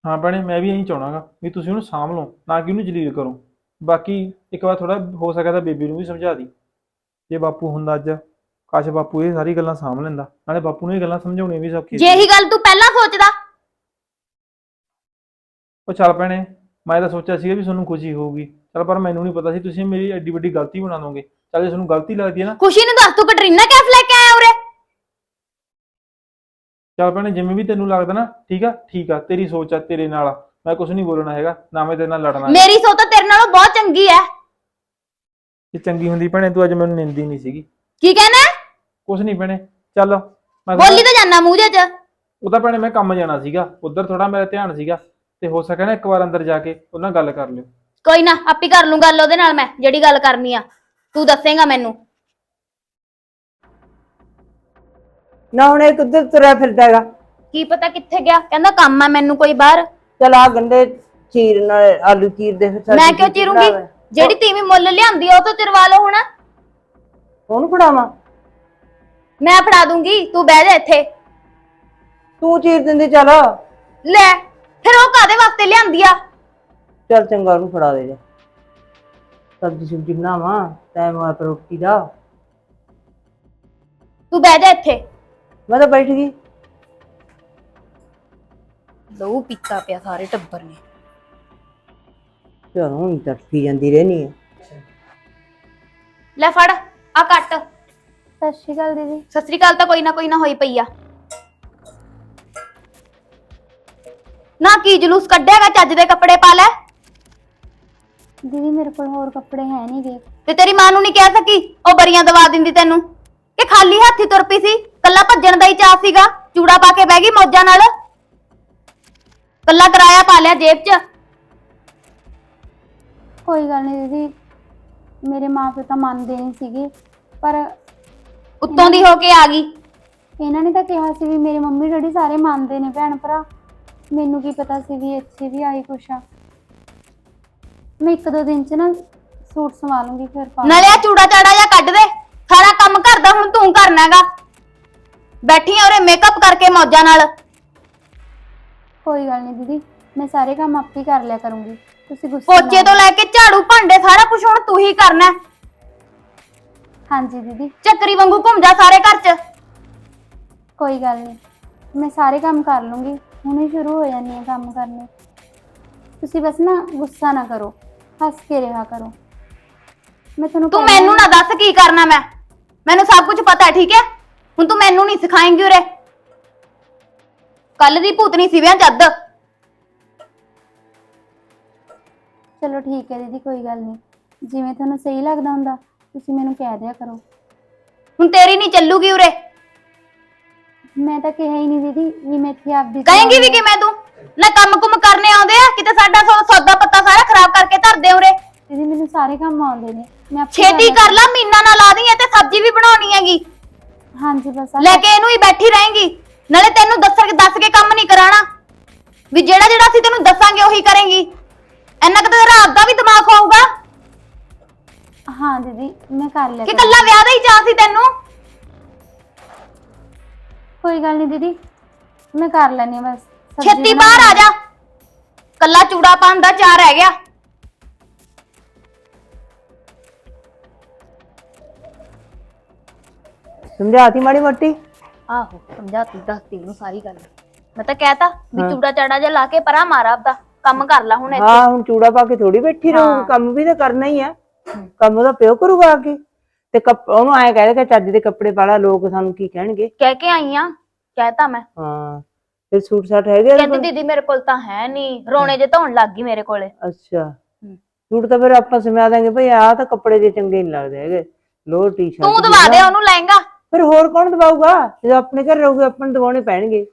ਹਾਂ ਭੈਣੇ ਮੈਂ ਵੀ ਇਹੀ ਚਾਹਣਾਗਾ ਵੀ ਤੁਸੀਂ ਉਹਨੂੰ ਸਾਂਭ ਲਓ ਨਾ ਕਿ ਉਹਨੂੰ ਜਲੀਲ ਕਰੋ। ਬਾਕੀ ਇੱਕ ਵਾਰ ਥੋੜਾ ਹੋ ਸਕਦਾ ਤਾਂ ਬੇਬੀ ਨੂੰ ਵੀ ਸਮਝਾ ਦੀ। ਜੇ ਬਾਪੂ ਹੁੰਦਾ ਅੱਜ ਕਾਸ਼ ਬਾਪੂ ਇਹ ਸਾਰੀ ਗੱਲਾਂ ਸਾਂਭ ਲੈਂਦਾ। ਨਾਲੇ ਬਾਪੂ ਨੂੰ ਇਹ ਗੱਲਾਂ ਸਮਝਾਉਣੀਆਂ ਵੀ ਸੌਖੀ ਜੇ ਇਹੀ ਗੱਲ ਤੂੰ ਪਹਿਲਾਂ ਸੋਚਦਾ ਉਹ ਚੱਲ ਭੈਣੇ ਮੈਂ ਤਾਂ ਸੋਚਿਆ ਸੀਗਾ ਵੀ ਤੁਹਾਨੂੰ ਖੁਸ਼ੀ ਹੋਊਗੀ। ਚੱਲ ਪਰ ਮੈਨੂੰ ਨਹੀਂ ਪਤਾ ਸੀ ਤੁਸੀਂ ਮੇਰੀ ਐਡੀ ਵੱਡੀ ਗਲਤੀ ਬਣਾ ਦੋਗੇ। ਚੱਲ ਜੇ ਤੁਹਾਨੂੰ ਗਲਤੀ ਲੱਗਦੀ ਹੈ ਨਾ ਖੁਸ਼ੀ ਨੂੰ ਦੱਸ ਤੂੰ ਕਟਰੀਨਾ ਕੈਫ ਲੈ ਕੇ ਆਇਆ ਉਰੇ। ਚੱਲ ਭੈਣੇ ਜਿਵੇਂ ਵੀ ਤੈਨੂੰ ਲੱਗਦਾ ਨਾ ਠੀਕ ਆ? ਠੀਕ ਆ ਤੇਰੀ ਸੋਚ ਆ ਤੇਰੇ ਨਾਲ ਆ। ਮੈਂ ਕੁਝ ਨਹੀਂ ਬੋਲਣਾ ਹੈਗਾ ਨਾ ਮੈਂ ਤੇਰੇ ਨਾਲ ਲੜਨਾ ਮੇਰੀ ਸੋਚ ਤਾਂ ਤੇਰੇ ਨਾਲੋਂ ਬਹੁਤ ਚੰਗੀ ਐ ਜੇ ਚੰਗੀ ਹੁੰਦੀ ਭੈਣੇ ਤੂੰ ਅੱਜ ਮੈਨੂੰ ਨਿੰਦੀ ਨਹੀਂ ਸੀਗੀ। ਕੀ ਕਹਿਣਾ? ਕੁਝ ਨਹੀਂ ਭੈਣੇ ਚੱਲ। ਮੈਂ ਬੋਲੀ ਤਾਂ ਜਾਨਾ ਮੂੰਹ ਜੇ ਚ। ਉਹ ਤਾਂ ਭੈਣੇ ਮੈਂ ਕੰਮ ਜਾਣਾ ਸੀਗਾ। ਉਧਰ ਥੋੜਾ ਮੇਰਾ ਧਿਆਨ ਸੀਗਾ। ਤੇ ਹੋ ਸਕੇ ਨਾ ਇੱਕ ਵਾਰ ਅੰਦਰ ਜਾ ਕੇ ਉਹਨਾਂ ਨਾਲ ਗੱਲ ਕਰ ਲਿਓ। ਕੋਈ ਨਾ ਆਪੇ ਕਰ ਲੂੰ ਗੱਲ ਉਹਦੇ ਨਾਲ ਮੈਂ ਜਿਹੜੀ ਗੱਲ ਕਰਨੀ ਆ। ਤੂੰ ਦੱਸੇਗਾ ਮੈਨੂੰ। ਨਾ ਹੁਣ ਇਹ ਕਿੱਧਰ ਤੁਰਿਆ ਫਿਰਦਾ ਹੈਗਾ? ਕੀ ਪਤਾ ਕਿੱਥੇ ਗਿਆ? ਕਹਿੰਦਾ ਕੰਮ ਆ ਮੈਨੂੰ ਕੋਈ ਬਾਹਰ। ਚਲ ਆ ਗੰਡੇ ਚੀਰ ਨਾਲ ਆਲੂ ਚੀਰ ਦੇ ਫਿਰ ਮੈਂ ਕਿਉਂ ਚਿਰੂੰਗੀ। ਜਿਹੜੀ ਤੀਵੀਂ ਮੁੱਲ ਲਿਆਂਦੀ ਆ ਉਹ ਤੋਂ ਚਿਰਵਾ ਲਓ ਹੁਣ। ਉਹਨੂੰ ਫੜਾਵਾਂ? ਮੈਂ ਫੜਾ ਦੂੰਗੀ ਤੂੰ ਬਹਿ ਜਾ ਇੱਥੇ। ਤੂੰ ਚੀਰ ਦਿੰਦੀ ਚੱਲ। ਲੈ ਫਿਰ ਉਹ ਕਾਦੇ ਵਾਸਤੇ ਲਿਆਂਦੀ ਆ? ਚੱਲ ਚੰਗਾ ਉਹਨੂੰ ਫੜਾ ਦੇ ਜਾ। ਸਬਜ਼ੀ ਸੁਬਜ਼ੀ ਬਣਾਵਾਂ ਟਾਈਮ ਆ ਪਰ ਰੋਟੀ ਦਾ। ਤੂੰ ਬਹਿ ਜਾ ਇੱਥੇ। ਮੈਂ ਤਾਂ ਬੈਠ ਗਈ। ਲਹੂ ਪੀਤਾ ਪਿਆ ਸਾਰੇ ਟੱਬਰ ਨੇ। ਚਲ ਹੁਣ ਤੜਫੀ ਜਾਂਦੀ ਰਹਿਣੀ ਹੈ ਲੈ ਫੜ ਆ ਕੱਟ। ਸਤਿ ਸ਼੍ਰੀ ਅਕਾਲ ਦੀਦੀ। ਸਤਿ ਸ੍ਰੀ ਅਕਾਲ ਤਾਂ ਕੋਈ ਨਾ ਕੋਈ ਨਾ ਹੋਈ ਪਈ ਆ। ਨਾ ਕੀ ਜਲੂਸ ਕੱਢਿਆਗਾ ਚੱਜ ਦੇ ਕੱਪੜੇ ਪਾ ਲੈ। ਦੀਦੀ ਮੇਰੇ ਕੋਲ ਹੋਰ ਕੱਪੜੇ ਹੈ ਨਹੀਂ ਗੇ। ਤੇ ਤੇਰੀ ਮਾਂ ਨੂੰ ਨਹੀਂ ਕਹਿ ਸਕੀ? ਉਹ ਬਰੀਆਂ ਦਵਾ ਦਿੰਦੀ ਤੈਨੂੰ। ਕਿ ਖਾਲੀ ਹੱਥੀ ਤੁਰ ਪਈ ਸੀ। ਕੱਲਾ ਭੱਜਣ ਦਾ ਹੀ ਚਾਹ ਸੀਗਾ। ਚੂੜਾ ਪਾ ਕੇ ਬਹਿ ਗਈ ਮੌਜਾਂ ਨਾਲ। ਕੱਲਾ ਕਰਾਇਆ ਪਾ ਲਿਆ ਜੇਬ 'ਚ। ਕੋਈ ਗੱਲ ਨਹੀਂ ਦੀਦੀ ਮੇਰੇ ਮਾਪੇ ਤਾਂ ਮੰਨਦੇ ਨਹੀਂ ਸੀਗੇ। ਪਰ ਉੱਤੋਂ ਦੀ ਹੋ ਕੇ ਆ ਗਈ। ਇਹਨਾਂ ਨੇ ਤਾਂ ਕਿਹਾ ਸੀ ਵੀ ਮੇਰੇ ਮੰਮੀ ਡੈਡੀ ਸਾਰੇ ਮੰਨਦੇ ਨੇ ਭੈਣ ਭਰਾ। ਮੈਨੂੰ ਕੀ ਪਤਾ ਸੀ ਵੀ ਇੱਥੇ ਵੀ ਆਈ ਕੁਛ ਆ। ਮੈਂ ਇੱਕ ਦੋ ਦਿਨ ਚ ਨਾ ਸੂਟ ਸਵਾ ਲੂੰਗੀ ਫਿਰ ਪਾ ਨਾਲੇ ਆ ਚੂੜਾ ਚਾੜਾ ਜਾਂ ਕੱਢ ਦੇ। ਸਾਰਾ ਕੰਮ ਘਰ ਦਾ ਹੁਣ ਤੂੰ ਕਰਨਾਗਾ ਬੈਠੀ ਆ ਉਰੇ ਮੇਕਅਪ ਕਰਕੇ ਮੌਜਾਂ ਨਾਲ। ਕੋਈ ਗੱਲ ਨਹੀਂ ਦੀਦੀ ਮੈਂ ਸਾਰੇ ਕੰਮ ਆਪੇ ਹੀ ਕਰ ਲਿਆ ਕਰੂੰਗੀ। ਤੁਸੀਂ ਗੁੱਸੇ ਪੋਚੇ ਤੋਂ ਲੈ ਕੇ ਝਾੜੂ ਭਾਂਡੇ ਸਾਰਾ ਕੁਝ ਹੁਣ ਤੂੰ ਹੀ ਕਰਨਾ ਹੈ। ਹਾਂਜੀ ਦੀਦੀ। ਚੱਕਰੀ ਵਾਂਗੂ ਘੁੰਮ ਜਾ ਸਾਰੇ ਘਰ 'ਚ। ਕੋਈ ਗੱਲ ਨਹੀਂ ਮੈਂ ਸਾਰੇ ਕੰਮ ਕਰ ਲੂੰਗੀ। ਹੁਣੇ ਸ਼ੁਰੂ ਹੋ ਜਾਣੀ ਹੈ ਕੰਮ ਕਰਨੇ ਤੁਸੀਂ ਬਸ ਨਾ ਗੁੱਸਾ ਨਾ ਕਰੋ ਹੱਸ ਕੇ ਰਿਹਾ ਕਰੋ। ਮੈਂ ਤੁਹਾਨੂੰ ਤੂੰ ਮੈਨੂੰ ਨਾ ਦੱਸ ਕੀ ਕਰਨਾ ਮੈਂ। ਮੈਨੂੰ ਸਭ ਕੁਝ ਪਤਾ ਹੈ ਠੀਕ ਹੈ? ਹੁਣ ਤੂੰ ਮੈਨੂੰ ਨਹੀਂ ਸਿਖਾਏਂਗੀ ਉਰੇ। ਕੱਲ ਦੀ ਭੂਤਨੀ ਸਿਵਿਆਂ ਚੱਦ ਚਲੋ ਠੀਕ ਹੈ ਦੀਦੀ ਕੋਈ ਗੱਲ ਨਹੀਂ। ਜਿਵੇਂ ਤੁਹਾਨੂੰ ਸਹੀ ਲੱਗਦਾ ਹੁੰਦਾ ਤੁਸੀਂ ਮੈਨੂੰ ਕਹਿ ਦਿਆ ਕਰੋ। ਹੁਣ ਤੇਰੀ ਨਹੀਂ ਚੱਲੂਗੀ ਉਰੇ। ਮੈਂ ਤਾਂ ਕਿਹਾ ਹੀ ਨਹੀਂ ਦੀਦੀ ਵੀ ਮੈਂ ਇੱਥੇ ਆਪਦੀ ਕਹੇਂਗੀ ਵੀ ਕਿਵੇਂ ਤੂੰ? ਨਾ ਕੰਮ ਕੁਮ ਕਰਨੇ ਆਉਂਦੇ ਆ ਕਿਤੇ ਸਾਡਾ ਸੌ- ਸੌਦਾ ਪੱਤਾ ਸਾਰਾ ਖਰਾਬ ਕਰਕੇ ਧਰਦੇ ਉਰੇ। ਦੀਦੀ ਮੈਨੂੰ ਸਾਰੇ ਕੰਮ ਆਉਂਦੇ ਨੇ। ਮੈਂ ਆਪੇ ਛੇਤੀ ਕਰ ਲਾ ਮੀਨਾ ਨਾ ਲਾ ਦੀ ਤੇ ਸਬਜ਼ੀ ਵੀ ਬਣਾਉਣੀ ਹੈਗੀ। ਹਾਂਜੀ ਬਸ ਲੈ ਕੇ ਇਹਨੂੰ ਹੀ ਬੈਠੀ ਰਹੇਂਗੀ। ਨਾਲੇ ਤੈਨੂੰ ਦੱਸ ਦੱਸ ਕੇ ਕੰਮ ਨਹੀਂ ਕਰਾਣਾ। ਵੀ ਜਿਹੜਾ ਜਿਹੜਾ ਅਸੀਂ ਤੈਨੂੰ ਦੱਸਾਂਗੇ ਉਹੀ ਕਰੇਂਗੀ। ਇੰਨਾ ਕਿ ਤੇਰਾ ਆਪਦਾ ਵੀ ਦਿਮਾਗ ਹੋਊਗਾ। ਹਾਂ ਦੀਦੀ ਮੈਂ ਕਰ ਲਿਆ ਕਿ। ਕੱਲਾ ਵਿਆਹ ਦਾ ਹੀ ਚਾਹ ਸੀ ਤੈਨੂੰ? ਕੋਈ ਗੱਲ ਨਹੀਂ ਦੀਦੀ ਮੈਂ ਕਰ ਲੈਣੀ ਬਸ ਸਬਜ਼ੀ ਛੇਤੀ ਬਾਹਰ ਆ ਜਾ। ਕੱਲਾ ਚੂੜਾ ਪਾਉਣ ਦਾ ਚਾਹ ਰਹਿ ਗਿਆ। ਸਮਝਾਤੀ ਮਾੜੀ ਮੋਟੀ? ਆਹੋ ਸਮਝਾਤੀ ਦੱਸਤੀ ਨੂੰ ਸਾਰੀ ਗੱਲ। ਮੈਂ ਤਾਂ ਕਹਿਤਾ ਵੀ ਚੂੜਾ ਚਾੜਾ ਜਿਹਾ ਲਾ ਕੇ ਪਰਾਂ ਮਾਰ ਆਪਦਾ ਕੰਮ ਕਰ ਲੈ ਹੁਣ ਇੱਥੇ। ਹਾਂ ਹੁਣ ਚੂੜਾ ਪਾ ਕੇ ਥੋੜੀ ਬੈਠੀ ਰਹੂਗੀ ਕੰਮ ਵੀ ਤਾਂ ਕਰਨਾ ਹੀ ਆ। ਕੰਮ ਉਹਦਾ ਪਿਓ ਕਰੂਗਾ ਆ ਕੇ। ਤੇ ਕੱਪ ਉਹਨੂੰ ਐਂ ਕਹਿ ਦੇ ਕਿ ਚੱਜ ਦੇ ਕੱਪੜੇ ਪਾ ਲਾ ਲੋਕ ਸਾਨੂੰ ਕੀ ਕਹਿਣਗੇ? ਕਹਿ ਕੇ ਆਈ ਆ ਕਹਿਤਾ ਮੈਂ। ਹਾਂ ਫਿਰ ਸੂਟ ਸਾਟ ਹੈਗੇ ਉਹਦੇ ਕਹਿੰਦੀ ਕੋਲ? ਦੀਦੀ ਮੇਰੇ ਕੋਲ ਤਾਂ ਹੈ ਨਹੀਂ ਰੋਣੇ ਜੇ ਧੋਣ ਲੱਗ ਗਈ ਮੇਰੇ ਕੋਲੇ। ਅੱਛਾ। ਸੂਟ ਤਾਂ ਫਿਰ ਆਪਾਂ ਸਮਿਆ ਦਾਂਗੇ ਭਈ ਆਹ ਤਾਂ ਕੱਪੜੇ ਜੇ ਚੰਗੇ ਨਹੀਂ ਲੱਗਦੇ ਹੈਗੇ। ਲੋਅਰ ਟੀ-ਸ਼ਰਟ ਤੂੰ ਦਵਾ ਦੇ ਉਹਨੂੰ ਲਹਿੰਗਾ। ਫਿਰ ਹੋਰ ਕੌਣ ਦਵਾਊਗਾ? ਜਦੋਂ ਆਪਣੇ ਘਰ ਰਹੂਗੇ ਆਪਾਂ ਨੂੰ ਦਵਾਉਣੇ ਪੈਣਗੇ।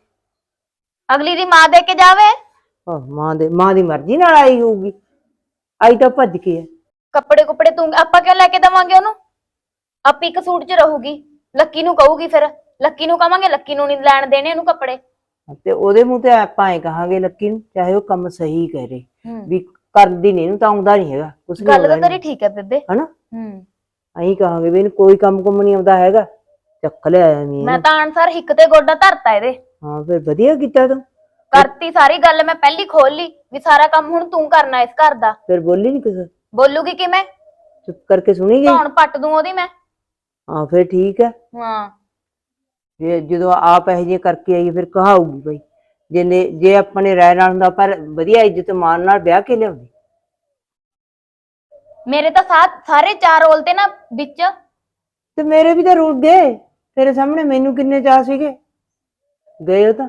ਅਗਲੀ ਦੀ ਮਾਂ ਦੇ ਕੇ ਜਾਵੇ। ਆਹ, ਮਾਂ ਦੇ ਮਾਂ ਦੀ ਮਰਜ਼ੀ ਨਾਲ ਆਈ ਹੋਊਗੀ। ਆਈ ਤਾਂ ਭੱਜ ਕੇ ਹੈ ਕੱਪੜੇ ਕੁਪੜੇ ਤੂੰ ਆਪਾਂ ਕਿਉਂ ਲੈ ਕੇ ਦਵਾਂਗੇ ਉਹਨੂੰ? ਆਪ ਇੱਕ ਸੂਟ 'ਚ ਰਹੂਗੀ। ਲੱਕੀ ਨੂੰ ਕਹੂਗੀ ਫਿਰ। ਲੱਕੀ ਨੂੰ ਕਵਾਂਗੇ ਲੱਕੀ ਨੂੰ ਨਹੀਂ ਲੈਣ ਦੇਣੇ ਉਹਨੂੰ ਕੱਪੜੇ। ਤੇ ਉਹਦੇ ਮੂੰਹ ਤੇ ਆਪਾਂ ਐ ਕਹਾਂਗੇ ਲੱਕੀ ਨੂੰ ਚਾਹੇ ਉਹ ਕੰਮ ਸਹੀ ਕਰੇ। ਵੀ ਕਰਦੀ ਨਹੀਂ ਇਹਨੂੰ ਤਾਂ ਆਉਂਦਾ ਨਹੀਂ ਹੈਗਾ ਕੁਛ ਗੱਲ ਤਾਂ ਤੇਰੀ ਠੀਕ ਹੈ ਬੇਬੇ। ਹਨਾ? ਹੂੰ। ਐਂ ਕਹਾਂਗੇ ਵੀ ਇਹਨੂੰ ਕੋਈ ਕੰਮ ਕੁੰਮ ਨਹੀਂ ਆਉਂਦਾ ਹੈਗਾ ਚੱਕ ਲਿਆ ਐਵੇਂ ਮੈਂ ਤਾਂ ਅਨਸਰ ਹਿੱਕ ਤੇ ਗੋਡਾ ਧਰਤਾ ਇਹਦੇ। ਹਾਂ ਫਿਰ ਵਧੀਆ ਕੀਤਾ ਤੂੰ। ਕਰਤੀ ਸਾਰੀ ਗੱਲ ਮੈਂ ਪਹਿਲੀ ਖੋਲ ਲਈ ਵੀ ਸਾਰਾ ਕੰਮ ਹੁਣ ਤੂੰ ਕਰਨਾ ਇਸ ਘਰ ਦਾ। ਫਿਰ ਬੋਲੀ ਨਹੀਂ ਕਿਸੇ। ਬੋਲੂਗੀ ਕਿਵੇਂ? ਚੁੱਪ ਕਰਕੇ ਸੁਣੀ ਗਈ? ਧੌਣ ਪੱਟ ਦੂੰ ਉਹਦੀ ਮੈਂ। ਹਾਂ ਫਿਰ ਠੀਕ ਹੈ। ਹਾਂ। ਜਦੋਂ ਆਪ ਇਹ ਜੇ ਕਰਕੇ ਆਈ ਫਿਰ ਕਹਾਊਗੀ ਬਈ। ਜੇ ਨੇ ਜੇ ਆਪਣੇ ਰਹਿ ਨਾਲ ਹੁੰਦਾ ਪਰ ਵਧੀਆ ਇੱਜ਼ਤ ਮਾਨ ਨਾਲ ਵਿਆਹ ਕੇ ਲਿਆਉਂਦੀ। ਮੇਰੇ ਤਾਂ ਸਾਥ ਸਾਰੇ ਚਾਰ ਰੋਲ ਤੇ ਨਾ ਵਿੱਚ। ਤੇ ਮੇਰੇ ਵੀ ਤਾਂ ਰੁਕ ਗਏ। ਤੇਰੇ ਸਾਹਮਣੇ ਮੈਨੂੰ ਕਿੰਨੇ ਚਾਹ ਸੀਗੇ? ਗਏ ਉਹ ਤਾਂ।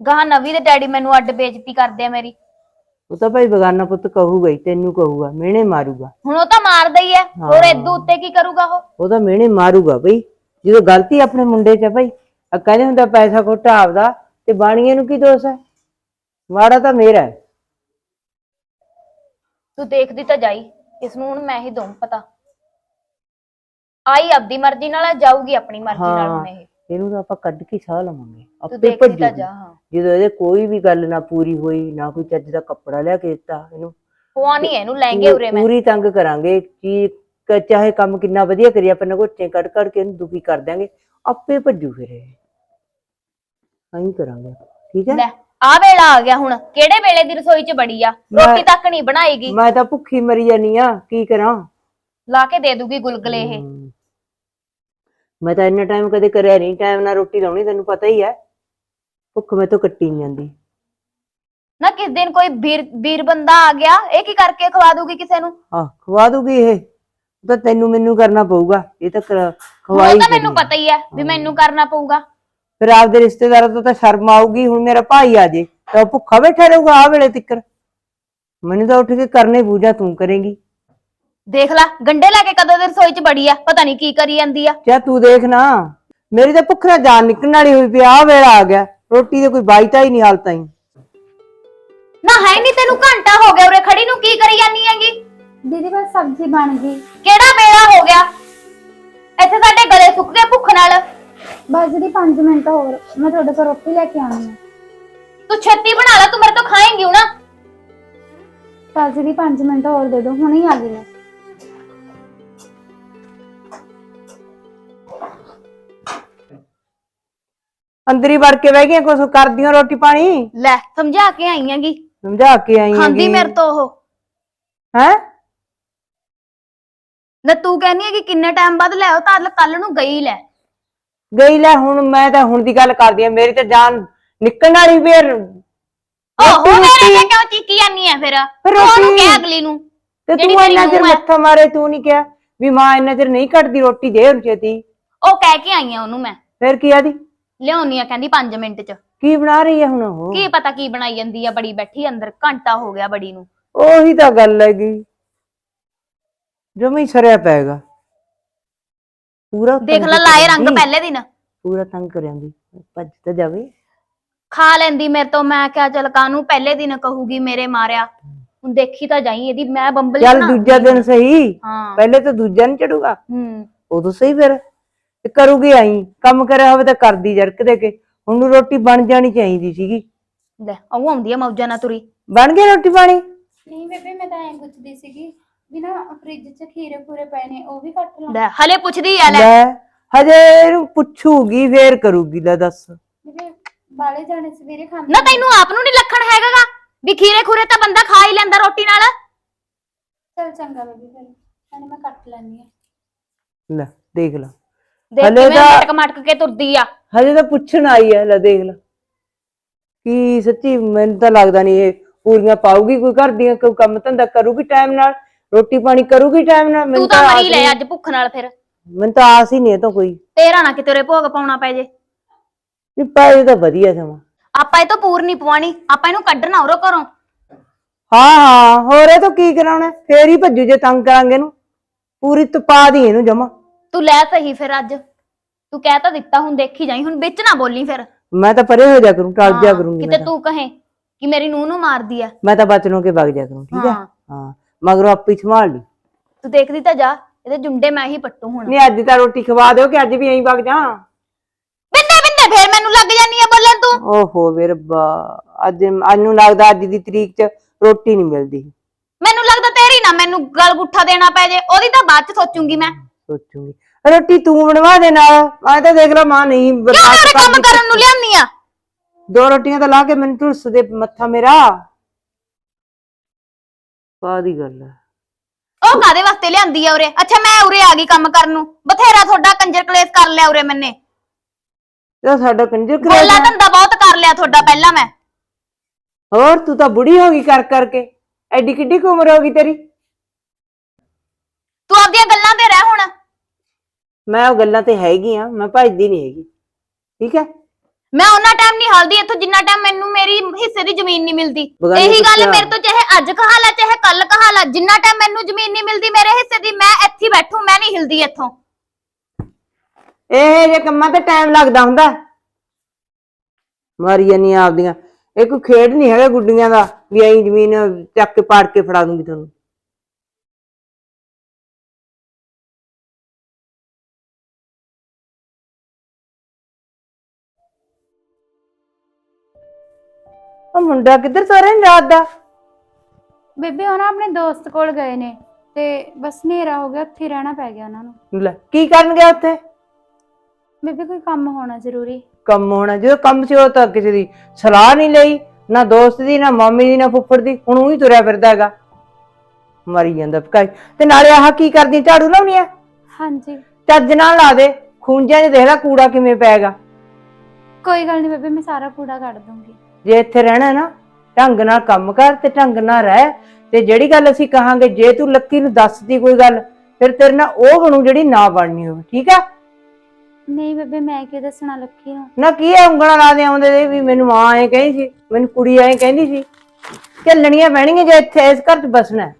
ਗਾਹ ਨਵੀ ਦੇ ਡੈਡੀ ਮੈਨੂੰ ਅੱਡ ਬੇਇੱਜ਼ਤੀ ਕਰਦੇ ਆ ਮੇਰੀ। ਉਹ ਤਾਂ ਭਾਈ ਬਗਾਨਾ ਪੁੱਤ ਕਹੂਗਾ ਹੀ ਤੈਨੂੰ ਕਹੂਗਾ ਮਿਹਣੇ ਮਾਰੂਗਾ। ਹੁਣ ਉਹ ਤਾਂ ਮਾਰਦਾ ਹੀ ਹੈ। ਹੋਰ ਇਦੋਂ ਉੱਤੇ ਕੀ ਕਰੂਗਾ ਉਹ? ਉਹ ਤਾਂ ਮਿਹਣੇ ਮਾਰੂਗਾ ਬਈ। ਜਦੋਂ ਗਲਤੀ ਆਪਣੇ ਮੁੰਡੇ 'ਚ ਹੈ ਭਾਈ ਆ ਕਹਿੰਦੇ ਹੁੰਦਾ ਪੈਸਾ ਖੋਟਾ ਆਪਦਾ ਤੇ ਬਾਣੀਏ ਨੂੰ ਕੀ ਦੋਸ਼ ਹੈ? ਮਾੜਾ ਤਾਂ ਮੇਰਾ ਹੈ। ਤੂੰ ਦੇਖਦੀ ਤਾਂ ਜਾਈ ਇਸ ਨੂੰ ਹੁਣ ਮੈਂ ਹੀ ਦਊਂ ਪਤਾ। ਆਈ ਆਪਦੀ ਮਰਜ਼ੀ ਨਾਲ ਆ, ਜਾਊਗੀ ਆਪਣੀ ਮਰਜ਼ੀ ਨਾਲ ਹੁਣ ਇਹ। ਇਹਨੂੰ ਤਾਂ ਆਪਾਂ ਕੱਢ ਕੇ ਸਾਹ ਲਵਾਂਗੇ ਆਪੇ ਤਾਂ ਭੱਜੂਗੀ। ਜਾ ਹਾਂ। ਜਦੋਂ ਇਹਦੇ ਕੋਈ ਵੀ ਗੱਲ ਨਾ ਪੂਰੀ ਹੋਈ ਨਾ ਕੋਈ ਚੱਜ ਦਾ ਕੱਪੜਾ ਲਿਆ ਕੇ ਦਿੱਤਾ ਇਹਨੂੰ ਨਹੀਂ ਇਹਨੂੰ ਲਹਿੰਗੇ ਉਰੇ ਮੈਂ। ਪੂਰੀ ਤੰਗ ਕਰਾਂਗੇ ਕੀ ਚਾਹੇ ਕੰਮ ਕਿੰਨਾ ਵਧੀਆ ਕਰੀ ਆਪਾਂ ਨਗੋਚੇ ਕੱਢ ਕੱਢ ਕੇ ਇਹਨੂੰ ਦੁਖੀ ਕਰ ਦਿਆਂਗੇ ਆਪੇ ਭੱਜੂ ਫਿਰ ਇਹ। ਐਂ ਕਰਾਂਗੇ ਠੀਕ ਹੈ? ਲੈ ਆ ਵੇਲਾ ਆ ਗਿਆ ਹੁਣ ਕਿਹੜੇ ਵੇਲੇ ਦੀ ਰਸੋਈ 'ਚ ਬੜੀ ਆ? ਰੋਟੀ ਤੱਕ ਨਹੀਂ ਬਣਾਏਗੀ। ਮੈਂ ਤਾਂ ਭੁੱਖੀ ਮਰੀ ਜਾਨੀ ਆ ਕੀ ਕਰਾਂ? ਲਾ ਕੇ ਦੇ ਦੂਗੀ ਗੁਲਗਲੇ ਇਹ। ਮੈਂ ਤਾਂ ਇੰਨਾ ਟਾਈਮ ਕਦੇ ਕਰਿਆ ਨਹੀਂ ਟਾਈਮ ਨਾਲ ਰੋਟੀ ਲਾਉਣੀ ਤੈਨੂੰ ਪਤਾ ਹੀ ਹੈ। ਭੁੱਖ ਮੈਂ ਤੋਂ ਕੱਟੀ ਨਹੀਂ ਜਾਂਦੀ। ਨਾ ਕਿਸ ਦਿਨ ਕੋਈ ਵੀਰ ਵੀਰ ਬੰਦਾ ਆ ਗਿਆ ਇਹ ਕੀ ਕਰਕੇ ਖਵਾ ਦੂਗੀ ਕਿਸੇ ਨੂੰ? ਆ ਖਵਾ ਦੂਗੀ ਇਹ। ਤਾਂ ਤੈਨੂੰ ਮੈਨੂੰ ਕਰਨਾ ਪਊਗਾ। ਇਹ ਤਾਂ ਕਰ- ਖਵਾਈ ਉਹ ਤਾਂ ਮੈਨੂੰ। ਪਤਾ ਹੀ ਹੈ ਵੀ ਮੈਨੂੰ ਕਰਨਾ ਪਊਗਾ। ਫਿਰ ਆਪਦੇ ਰਿਸ਼ਤੇਦਾਰਾਂ ਤੋਂ ਤਾਂ ਸ਼ਰਮ ਆਊਗੀ ਹੁਣ ਮੇਰਾ ਭਾਈ ਆ ਜੇ ਤਾਂ ਉਹ ਭੁੱਖਾ ਬੈਠਾ ਰਹੂਗਾ ਆ ਵੇਲੇ ਤਿੱਕਰ। ਮੈਨੂੰ ਤਾਂ ਉੱਠ ਕੇ ਕਰਨੇ ਪੂਜਾ ਤੂੰ ਕਰੇਂਗੀ। ਦੇਖ ਲੈ ਗੰਡੇ ਲੈ ਕੇ ਕਦੋਂ ਦੀ ਰਸੋਈ 'ਚ ਬੜੀ ਆ ਪਤਾ ਨਹੀਂ ਕੀ ਕਰੀ ਜਾਂਦੀ ਆ। ਚਾ ਤੂੰ ਦੇਖ ਨਾ ਮੇਰੀ ਤਾਂ ਭੁੱਖ ਨਾਲ ਜਾਨ ਨਿਕਲਣ ਵਾਲੀ ਹੋਈ ਪਈ ਆ ਵੇਲਾ ਆ ਗਿਆ ਰੋਟੀ ਦੇ ਕੋਈ ਬਾਈਤਾ ਹੀ ਨਹੀਂ ਹਾਲ ਤਾਈਂ। ਨਾ ਹੈ ਨਹੀਂ ਤੈਨੂੰ ਘੰਟਾ ਹੋ ਗਿਆ ਉਰੇ ਖੜੀ ਨੂੰ ਕੀ ਕਰੀ ਜਾਂਦੀ ਹੈਗੀ? ਦੀਦੀ ਬਸ ਸਬਜ਼ੀ ਬਣ ਗਈ। ਕਿਹੜਾ ਵੇਲਾ ਹੋ ਗਿਆ? ਇੱਥੇ ਸਾਡੇ ਗਲੇ ਸੁੱਕ ਗਏ ਭੁੱਖ ਨਾਲ। ਬਸ ਦੀਦੀ 5 ਮਿੰਟ ਹੋਰ ਮੈਂ ਤੁਹਾਡੇ ਕੋਲ ਰੋਟੀ ਲੈ ਕੇ ਆਉਣੀ ਹੈ। ਤੂੰ ਛੇਤੀ ਬਣਾ ਲੈ ਤੂੰ ਮੇਰੇ ਤੋਂ ਖਾਏਂਗੀ ਨਾ ਬਸ ਦੀਦੀ 5 ਮਿੰਟ ਹੋਰ ਦੇ ਦਿਓ ਹੁਣੇ ਹੀ ਆ ਗਈ ਮੈਂ ਅੰਦਰ ਹੀ ਵੜ ਕੇ ਬਹਿ ਗਈਆਂ ਕੁਛ ਕਰਦੀਆਂ ਰੋਟੀ ਪਾਣੀ? ਲੈ ਸਮਝਾ ਕੇ ਆਈ ਹੈਗੀ। ਸਮਝਾ ਕੇ ਆਈ ਖਾਂਦੀ ਮੇਰੇ ਤੋਂ ਉਹ। ਹੈ? ਨਾ ਤੂੰ ਕਹਿੰਦੀ ਹੈ ਕਿ ਕਿੰਨੇ ਟਾਈਮ ਬਾਅਦ ਲੈ ਆਓ ਤਾਂ ਕੱਲ ਨੂੰ ਗਈ ਲੈ। ਗਈ ਲੈ ਹੁਣ ਮੈਂ ਤਾਂ ਹੁਣ ਦੀ ਗੱਲ ਕਰਦੀ ਆ ਮੇਰੀ ਤਾਂ ਜਾਨ ਨਿਕਲਣ ਵਾਲੀ ਫੇਰ ਓਹੋ ਮੇਰੇ ਤੇ ਕਿਉਂ ਚੀਕੀ ਜਾਂਦੀ ਐ ਫਿਰ? ਉਹਨੂੰ ਕਹਿ ਅਗਲੀ ਨੂੰ ਤੇ ਤੂੰ ਇੰਨਾ ਚਿਰ। ਮੱਥਾ ਮਾਰੇ ਤੂੰ ਨਹੀਂ ਕਿਹਾ ਵੀ ਮਾਂ ਇੰਨਾ ਚਿਰ ਨਹੀਂ ਕੱਟਦੀ ਰੋਟੀ ਦੇ ਹੁਣ ਛੇਤੀ। ਉਹ ਕਹਿ ਕੇ ਆਈ ਆ ਉਹਨੂੰ ਮੈਂ। ਫਿਰ ਕੀ ਆਦੀ? ਲਿਆਉਣੀ ਆ ਕਹਿੰਦੀ 5 ਮਿੰਟ ਚ। ਕੀ ਬਣਾ ਰਹੀ ਹੈ ਹੁਣ ਉਹ? ਕੀ ਪਤਾ ਕੀ ਬਣਾਈ ਜਾਂਦੀ ਆ ਬੜੀ ਬੈਠੀ ਅੰਦਰ ਘੰਟਾ ਹੋ ਗਿਆ ਬੜੀ ਨੂੰ। ਉਹੀ ਤਾਂ ਗੱਲ ਹੈਗੀ। ਜਮੇ ਸਰਿਆ ਪੈਗਾ ਪੂਰਾ ਦੇਖ ਤੰਗ ਲੈ ਲਾਏ ਰੰਗ ਪਹਿਲੇ ਦਿਨ। ਪੂਰਾ ਤੰਗ ਕਰਿਆਂਦੀ ਭੱਜ ਤਾਂ ਜਾਵੇ। ਖਾ ਲੈਂਦੀ ਮੇਰੇ ਤੋਂ। ਮੈਂ ਕਿਹਾ ਚਲ ਕਾਨੂੰ ਪਹਿਲੇ ਦਿਨ ਕਹੂਗੀ ਮੇਰੇ ਮਾਰਿਆ। ਹੁਣ ਦੇਖੀ ਤਾਂ ਜਾਈ ਇਹਦੀ ਮੈਂ ਬੰਬਲ ਚੱਲ ਦੂਜਾ ਦਿਨ ਸਹੀ। ਹਾਂ। ਪਹਿਲੇ ਤਾਂ ਦੂਜਾ ਨਹੀਂ ਚੜੂਗਾ। ਹੂੰ। ਉਦੋਂ ਸਹੀ ਫਿਰ। ਤੇ ਕਰੂਗੀ ਆਈ ਕੰਮ ਕਰਿਆ ਹੋਵੇ ਤਾਂ ਕਰਦੀ ਜਰਕ ਦੇ ਕੇ। ਹੁਣ ਨੂੰ ਰੋਟੀ ਬਣ ਜਾਣੀ ਚਾਹੀਦੀ ਸੀਗੀ। ਲੈ ਉਹ ਆਉਂਦੀ ਆ ਮੌਜਾਂ ਨਾਲ ਤੁਰੀ। ਬਣ ਗਈ ਰੋਟੀ ਪਾਣੀ? ਨਹੀਂ ਬੇਬੇ ਮੈਂ ਤਾਂ ਐਂ ਪੁੱਛਦੀ ਸੀਗੀ ਵੀ ਨਾ ਫ੍ਰਿਜ 'ਚ ਖੀਰੇ ਪੂਰੇ ਪਏ ਨੇ ਉਹ ਵੀ ਕੱਟ ਲਾਂ ਲੈ ਹਲੇ ਪੁੱਛਦੀ ਆ ਲੈ। ਲੈ ਹਜੇ ਇਹਨੂੰ ਪੁੱਛੂਗੀ ਫੇਰ ਕਰੂਗੀ ਲੈ ਦੱਸ। ਬੇਬੇ ਬਾਲੇ ਜਾਣੇ ਸਵੇਰੇ ਖਾਂਦੇ ਨਾ ਤੈਨੂੰ ਆਪ ਨੂੰ ਨਹੀਂ ਲੱਖਣ ਹੈਗਾਗਾ ਵੀ ਖੀਰੇ ਖੂਰੇ ਤਾਂ ਬੰਦਾ ਖਾ ਹੀ ਲੈਂਦਾ ਰੋਟੀ ਨਾਲ। ਚਲ ਚੰਗਾ ਬੇਬੇ ਫਿਰ। ਨਾਲੇ ਮੈਂ ਕੱਟ ਲੈਣੀ ਆ। ਲੈ ਦੇਖ ਲੈ। ਦੇਖ ਹਲੇ ਕਿਵੇਂ ਤਾਂ- ਮਟਕ ਮਟਕ ਕੇ ਤੁਰਦੀ ਆ। ਹਜੇ ਤਾਂ ਪੁੱਛਣ ਆਈ ਹੈ ਲੈ ਦੇਖ ਲੈ। ਕੀ ਸੱਚੀ ਮੈਨੂੰ ਤਾਂ ਲੱਗਦਾ ਨਹੀਂ ਇਹ ਪੂਰੀਆਂ ਪਾਊਗੀ ਕੋਈ ਘਰ ਦੀਆਂ ਕੋਈ ਕੰਮ ਧੰਦਾ ਕਰੂਗੀ ਟਾਈਮ ਨਾਲ ਰੋਟੀ ਪਾਣੀ ਕਰੂਗੀ ਟਾਈਮ ਨਾਲ ਤੂੰ ਤਾਂ ਆਸ ਮਰੀ ਲੈ ਅੱਜ ਭੁੱਖ ਨਾਲ ਫਿਰ। ਮੈਨੂੰ ਤਾਂ ਆਸ ਹੀ ਨਹੀਂ ਇਹ ਤੋਂ ਕੋਈ। ਤੇਰਾ ਨਾ ਕਿਤੇ ਰੇ ਭੋਗ ਪਾਉਣਾ ਪੈ ਜੇ। ਨਹੀਂ ਪਾਏ ਤਾਂ ਵਧੀਆ ਸਮਾਂ ਆਪਾਂ ਇਹ ਤੋਂ ਪੂਰ ਨਹੀਂ ਪਵਾਣੀ ਆਪਾਂ ਇਹਨੂੰ ਕੱਢਣਾ ਉਰੋ ਘਰੋਂ। ਹਾਂ ਹਾਂ ਹੋਰ ਇਹ ਤੋਂ ਕੀ ਕਰਾਉਣਾ? ਫੇਰ ਹੀ ਭੱਜੂ ਜੇ ਤੰਗ ਕਰਾਂਗੇ ਇਹਨੂੰ। ਪੂਰੀ ਤਪਾ ਦੀ ਇਹਨੂੰ ਜਮਾ। ਤੂੰ ਲੈ ਸਹੀ ਫਿਰ ਅੱਜ। ਤੂੰ ਕਹਿ ਤਾਂ ਦਿੱਤਾ ਹੁਣ ਦੇਖੀ ਜਾਈ ਹੁਣ ਵਿੱਚ ਨਾ ਬੋਲੀ ਫਿਰ। ਮੈਂ ਤਾਂ ਪਰੇ ਹੋ ਜਾ ਕਰੂੰ ਟਲ ਜਾ ਹਾਂ, ਕਰੂੰਗੀ ਮੈਂ ਕਿਤੇ ਤਾਂ। ਤੂੰ ਕਹੇ ਕਿ ਮੇਰੀ ਨੂੰਹ ਨੂੰ ਮਾਰਦੀ ਆ। ਮੈਂ ਤਾਂ ਬਚਨੋਂ ਕੇ ਵਗ ਜਾ ਕਰੂੰ ਠੀਕ ਹੈ ਹਾਂ। ਹਾਂ ਮਗਰੋਂ ਆਪੇ ਹੀ ਸੰਭਾਲ ਲਈ। ਤੂੰ ਦੇਖਦੀ ਤਾਂ ਜਾ ਇਹਦੇ ਜੁੰਡੇ ਮੈਂ ਹੀ ਪੱਟੂ ਹੁਣ। ਨਹੀਂ ਅੱਜ ਤਾਂ ਰੋਟੀ ਖਵਾ ਦਿਓ ਕਿ ਅੱਜ ਵੀ ਐਂ ਵਗ ਜਾ ਬਿੰਦੇ ਬਿੰਦੇ ਫੇਰ ਮੈਨੂੰ ਲੱਗ ਜਾਨੀ ਆ ਬੋਲਣ ਤੂੰ। ਓਹੋ ਵੇ ਰੱਬਾ ਅੱਜ ਅੱਜ ਨੂੰ ਲੱਗਦਾ ਅੱਜ ਦੀ ਤਰੀਕ 'ਚ ਰੋਟੀ ਨਹੀਂ ਮਿਲਦੀ। ਮੈਨੂੰ ਲੱਗਦਾ ਤੇਰੀ ਨਾ ਮੈਨੂੰ ਗਲ ਗੁੱਠਾ ਦੇਣਾ ਪੈ ਜੇ ਉਹਦੀ ਤਾਂ ਬਾਅਦ ਚ ਸੋਚੂਗੀ ਮੈਂ। ਸੋਚੂਗੀ। ਰੋਟੀ ਤੂੰ ਬਣਵਾ ਦੇ ਨਾਲ। ਮੈਂ ਤਾਂ ਦੇਖ ਲਾ ਮਾਂ ਨਹੀਂ ਕਿਉਂ ਬਰਦਾਸ਼ਤ ਮੇਰੇ ਕੰਮ ਕਰਦੀ। ਕਰਨ ਨੂੰ ਲਿਆਨੀ ਆ? ਦੋ ਰੋਟੀਆਂ ਤਾਂ ਲਾ ਕੇ ਮੈਨੂੰ ਝੁਲਸ ਦੇ ਮੱਥਾ ਮੇਰਾ। ਕਾਦੀ ਗੱਲ ਹੈ ਉਹ ਕਾਦੇ ਵਾਸਤੇ ਲਿਆਂਦੀ ਆ ਉਰੇ? ਅੱਛਾ ਮੈਂ ਉਰੇ ਆ ਗਈ ਕੰਮ ਕਰਨ ਨੂੰ। ਬਥੇਰਾ ਤੁਹਾਡਾ ਕੰਜਰ ਕਲੇਸ਼ ਕਰ ਲਿਆ ਉਰੇ ਮੈਨੇ। ਇਹ ਸਾਡਾ ਕੰਜਰ ਬੋਲਾ ਕਰਿਆ ਧੰਦਾ ਬਹੁਤ ਕਰ ਲਿਆ ਤੁਹਾਡਾ ਪਹਿਲਾਂ ਮੈਂ। ਹੋਰ ਤੂੰ ਤਾਂ ਬੁੜੀ ਹੋ ਗਈ ਕਰ ਕਰਕੇ। ਐਡੀ ਕਿੱਡੀ ਕੁ ਉਮਰ ਹੋ ਗਈ ਤੇਰੀ? ਤੂੰ ਆਪਦੀਆਂ ਗੱਲਾਂ ਤੇ ਰਹਿ ਹੁਣ। ਮੈਂ ਉਹ ਗੱਲਾਂ ਤੇ ਹੈਗੀ ਆ ਮੈਂ ਭੱਜਦੀ ਨਹੀਂ ਹੈਗੀ। ਠੀਕ ਹੈ? ਮੈਂ ਉਹਨਾਂ ਟਾਈਮ ਨਹੀਂ ਹਲਦੀ ਇੱਥੋਂ ਜਿੰਨਾ ਟਾਈਮ ਮੈਨੂੰ ਮੇਰੀ ਹਿੱਸੇ ਦੀ ਜ਼ਮੀਨ ਨਹੀਂ ਮਿਲਦੀ। ਬਗਾਨੇ ਇਹੀ ਗੱਲ ਪੁੱਛਿਆ। ਮੇਰੇ ਤੋਂ ਚਾਹੇ ਅੱਜ ਕਹਾ ਲੈ ਚਾਹੇ ਕੱਲ ਕਹਾ ਲੈ ਜਿੰਨਾ ਟਾਈਮ ਮੈਨੂੰ ਜ਼ਮੀਨ ਨਹੀਂ ਮਿਲਦੀ ਮੇਰੇ ਹਿੱਸੇ ਦੀ ਮੈਂ ਇੱਥੇ ਹੀ ਬੈਠੂ ਮੈਂ ਨਹੀਂ ਹਿਲਦੀ ਇੱਥੋਂ। ਇਹ ਜੇ ਕੰਮਾਂ ਤੇ ਟਾਈਮ ਲੱਗਦਾ ਹੁੰਦਾ। ਮਾਰੀ ਜਾਨੀ ਆਪਦੀਆਂ। ਇਹ ਕੋਈ ਖੇਡ ਨਹੀਂ ਹੈਗਾ ਗੁੱਡੀਆਂ ਦਾ ਵੀ ਐਂ ਜ਼ਮੀਨ ਚੱਕ ਕੇ ਪਾੜ ਕੇ ਫੜਾ ਦੂੰਗੀ ਤੁਹਾਨੂੰ। ਉਹ ਮੁੰਡਾ ਕਿੱਧਰ ਸੋ ਰਿਹਾ ਰਾਤ ਦਾ? ਬੇਬੇ ਨਾ ਆਪਣੇ ਦੋਸਤ ਕੋਲ ਗਏ ਨੇ ਤੇ ਬਸ ਹਨੇਰਾ ਹੋ ਗਿਆ ਉੱਥੇ ਹੀ ਰਹਿਣਾ ਪੈ ਗਿਆ ਉਹਨਾਂ ਨੂੰ। ਲੈ ਕੀ ਕਰਨ ਗਿਆ ਉੱਥੇ? ਬੇਬੇ ਕੋਈ ਕੰਮ ਹੋਣਾ ਜ਼ਰੂਰੀ। ਕੰਮ ਹੋਣਾ ਜਦੋਂ ਕੰਮ ਸੀ ਉਹ ਤਾਂ ਕਿਸੇ ਦੀ ਸਲਾਹ ਨਹੀਂ ਲਈ ਨਾ ਦੋਸਤ ਦੀ ਨਾ ਮਾਮੀ ਦੀ ਨਾ ਫੁੱਫੜ ਦੀ ਹੁਣ ਉਹੀ ਤੁਰਿਆ ਫਿਰਦਾ ਹੈਗਾ। ਮਰੀ ਜਾਂਦਾ ਭਕਾਈ। ਤੇ ਨਾਲੇ ਆਹ ਕੀ ਕਰਦੀ ਝਾੜੂ ਲਾਉਣੀ ਆ? ਹਾਂਜੀ। ਚੱਜ ਨਾਲ ਲਾ ਦੇ ਖੂੰਜਿਆਂ 'ਚ ਦੇਖ ਲੈ ਕੂੜਾ ਕਿਵੇਂ ਪੈਗਾ ਕੋਈ ਗੱਲ ਨਹੀਂ ਬੇਬੇ ਮੈਂ ਸਾਰਾ ਕੂੜਾ ਕੱਢ ਦੂੰਗੀ। ਜੇ ਇੱਥੇ ਰਹਿਣਾ ਨਾ ਢੰਗ ਨਾਲ ਕੰਮ ਕਰ ਤੇ ਢੰਗ ਨਾਲ ਰਹਿ। ਤੇ ਜਿਹੜੀ ਗੱਲ ਅਸੀਂ ਕਹਾਂਗੇ ਜੇ ਤੂੰ ਲੱਕੀ ਨੂੰ ਦੱਸਦੀ ਕੋਈ ਗੱਲ ਫਿਰ ਤੇਰੇ ਨਾਲ ਉਹ ਬਣੂ ਜਿਹੜੀ ਨਾ ਬਣਨੀ ਹੋਵੇ ਠੀਕ ਆ? ਨਹੀਂ ਬੇਬੇ ਮੈਂ ਕੀ ਦੱਸਣਾ ਲੱਕੀ ਨੂੰ? ਨਾ ਕੀ ਹੈ ਉਂਗਲਾਂ ਲਾ ਦੇ ਆਉਂਦੇ ਦੇ ਵੀ ਮੈਨੂੰ ਮਾਂ ਐ ਕਹਿੰਦੀ ਸੀ ਮੈਨੂੰ ਕੁੜੀ ਐ ਕਹਿੰਦੀ ਸੀ। ਚੱਲਣੀਆਂ ਪੈਣਗੀਆਂ ਜੇ ਇੱਥੇ ਇਸ ਘਰ 'ਚ ਬਸਣਾ ਹੈ।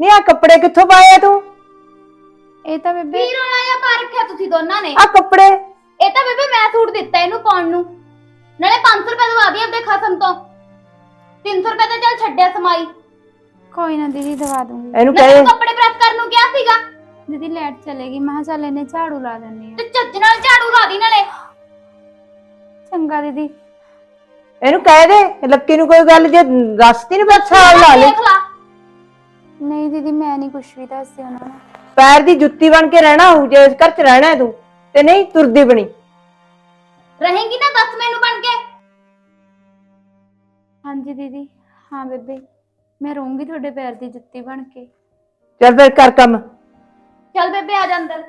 ਨਹੀਂ ਆ ਕੱਪੜੇ ਕਿੱਥੋਂ ਪਾਏ ਆ ਤੂੰ? ਇਹ ਤਾਂ ਬੇਬੇ ਕੀ ਰੋਣਾ ਜਾਂ ਪਾ ਰੱਖਿਆ ਤੁਸੀਂ ਦੋਨਾਂ ਨੇ? ਆ ਕੱਪੜੇ। ਇਹ ਤਾਂ ਬੇਬੇ ਮੈਂ ਸੂਟ ਦਿੱਤਾ ਇਹਨੂੰ ਪਾਉਣ ਨੂੰ। ਨਾਲੇ 500 ਰੁਪਏ ਦਵਾ ਦੀ ਆਪਦੇ ਖਸਮ ਤੋਂ। 300 ਰੁਪਏ ਤਾਂ ਚੱਲ ਛੱਡਿਆ ਸਮਾਈ। ਕੋਈ ਨਾ ਦੀਦੀ ਦਵਾ ਦੂੰਗੀ। ਇਹਨੂੰ ਕਹੇ। ਤੈਨੂੰ ਕੱਪੜੇ ਪ੍ਰੈਸ ਕਰਨ ਨੂੰ ਕਿਹਾ ਸੀਗਾ। ਦੀਦੀ ਲਾਈਟ ਚਲੇਗੀ। ਮੈਂ ਕਿਹਾ ਚੱਲ ਇਹਨੇ ਝਾੜੂ ਲਾ ਦਿੰਨੀ ਆ। ਤੇ ਚੱਜ ਨਾਲ ਝਾੜੂ ਲਾ ਦੀ ਨਾਲੇ। ਚੰਗਾ ਦੀਦੀ। ਇਹਨੂੰ ਕਹਿ ਦੇ। ਲੱਕੀ ਨੂੰ ਕੋਈ ਗੱਲ ਜੇ ਦੱਸਦੀ ਨਹੀਂ ਬਸ ਸਾਲ ਲਾ ਲੈ ਦੇਖ ਲਾ। ਨਹੀਂ ਦੀਦੀ ਮੈਂ ਨਹੀਂ ਕੁਝ ਵੀ ਦੱਸਿਆ ਉਹਨਾਂ ਨੂੰ। ਪੈਰ ਦੀ ਜੁੱਤੀ ਬਣ ਕੇ ਰਹਿਣਾ ਹੋਊ ਜੇ ਇਸ ਘਰ 'ਚ ਰਹਿਣਾ ਹੈ ਤੂੰ। ਤੇ ਨਹੀਂ ਤੁਰਦੀ ਬਣੀ। ਰਹੇਂਗੀ ਨਾ ਦੱਸ ਮੈਨੂੰ ਬਣ ਕੇ। ਹਾਂਜੀ ਦੀਦੀ ਹਾਂ ਬੇਬੇ ਮੈਂ ਰਹੂੰਗੀ ਤੁਹਾਡੇ ਪੈਰ ਦੀ ਜੁੱਤੀ ਬਣ ਕੇ। ਚੱਲ ਫਿਰ ਕਰ ਕੰਮ। ਚੱਲ ਬੇਬੇ ਆ ਜਾ ਅੰਦਰ।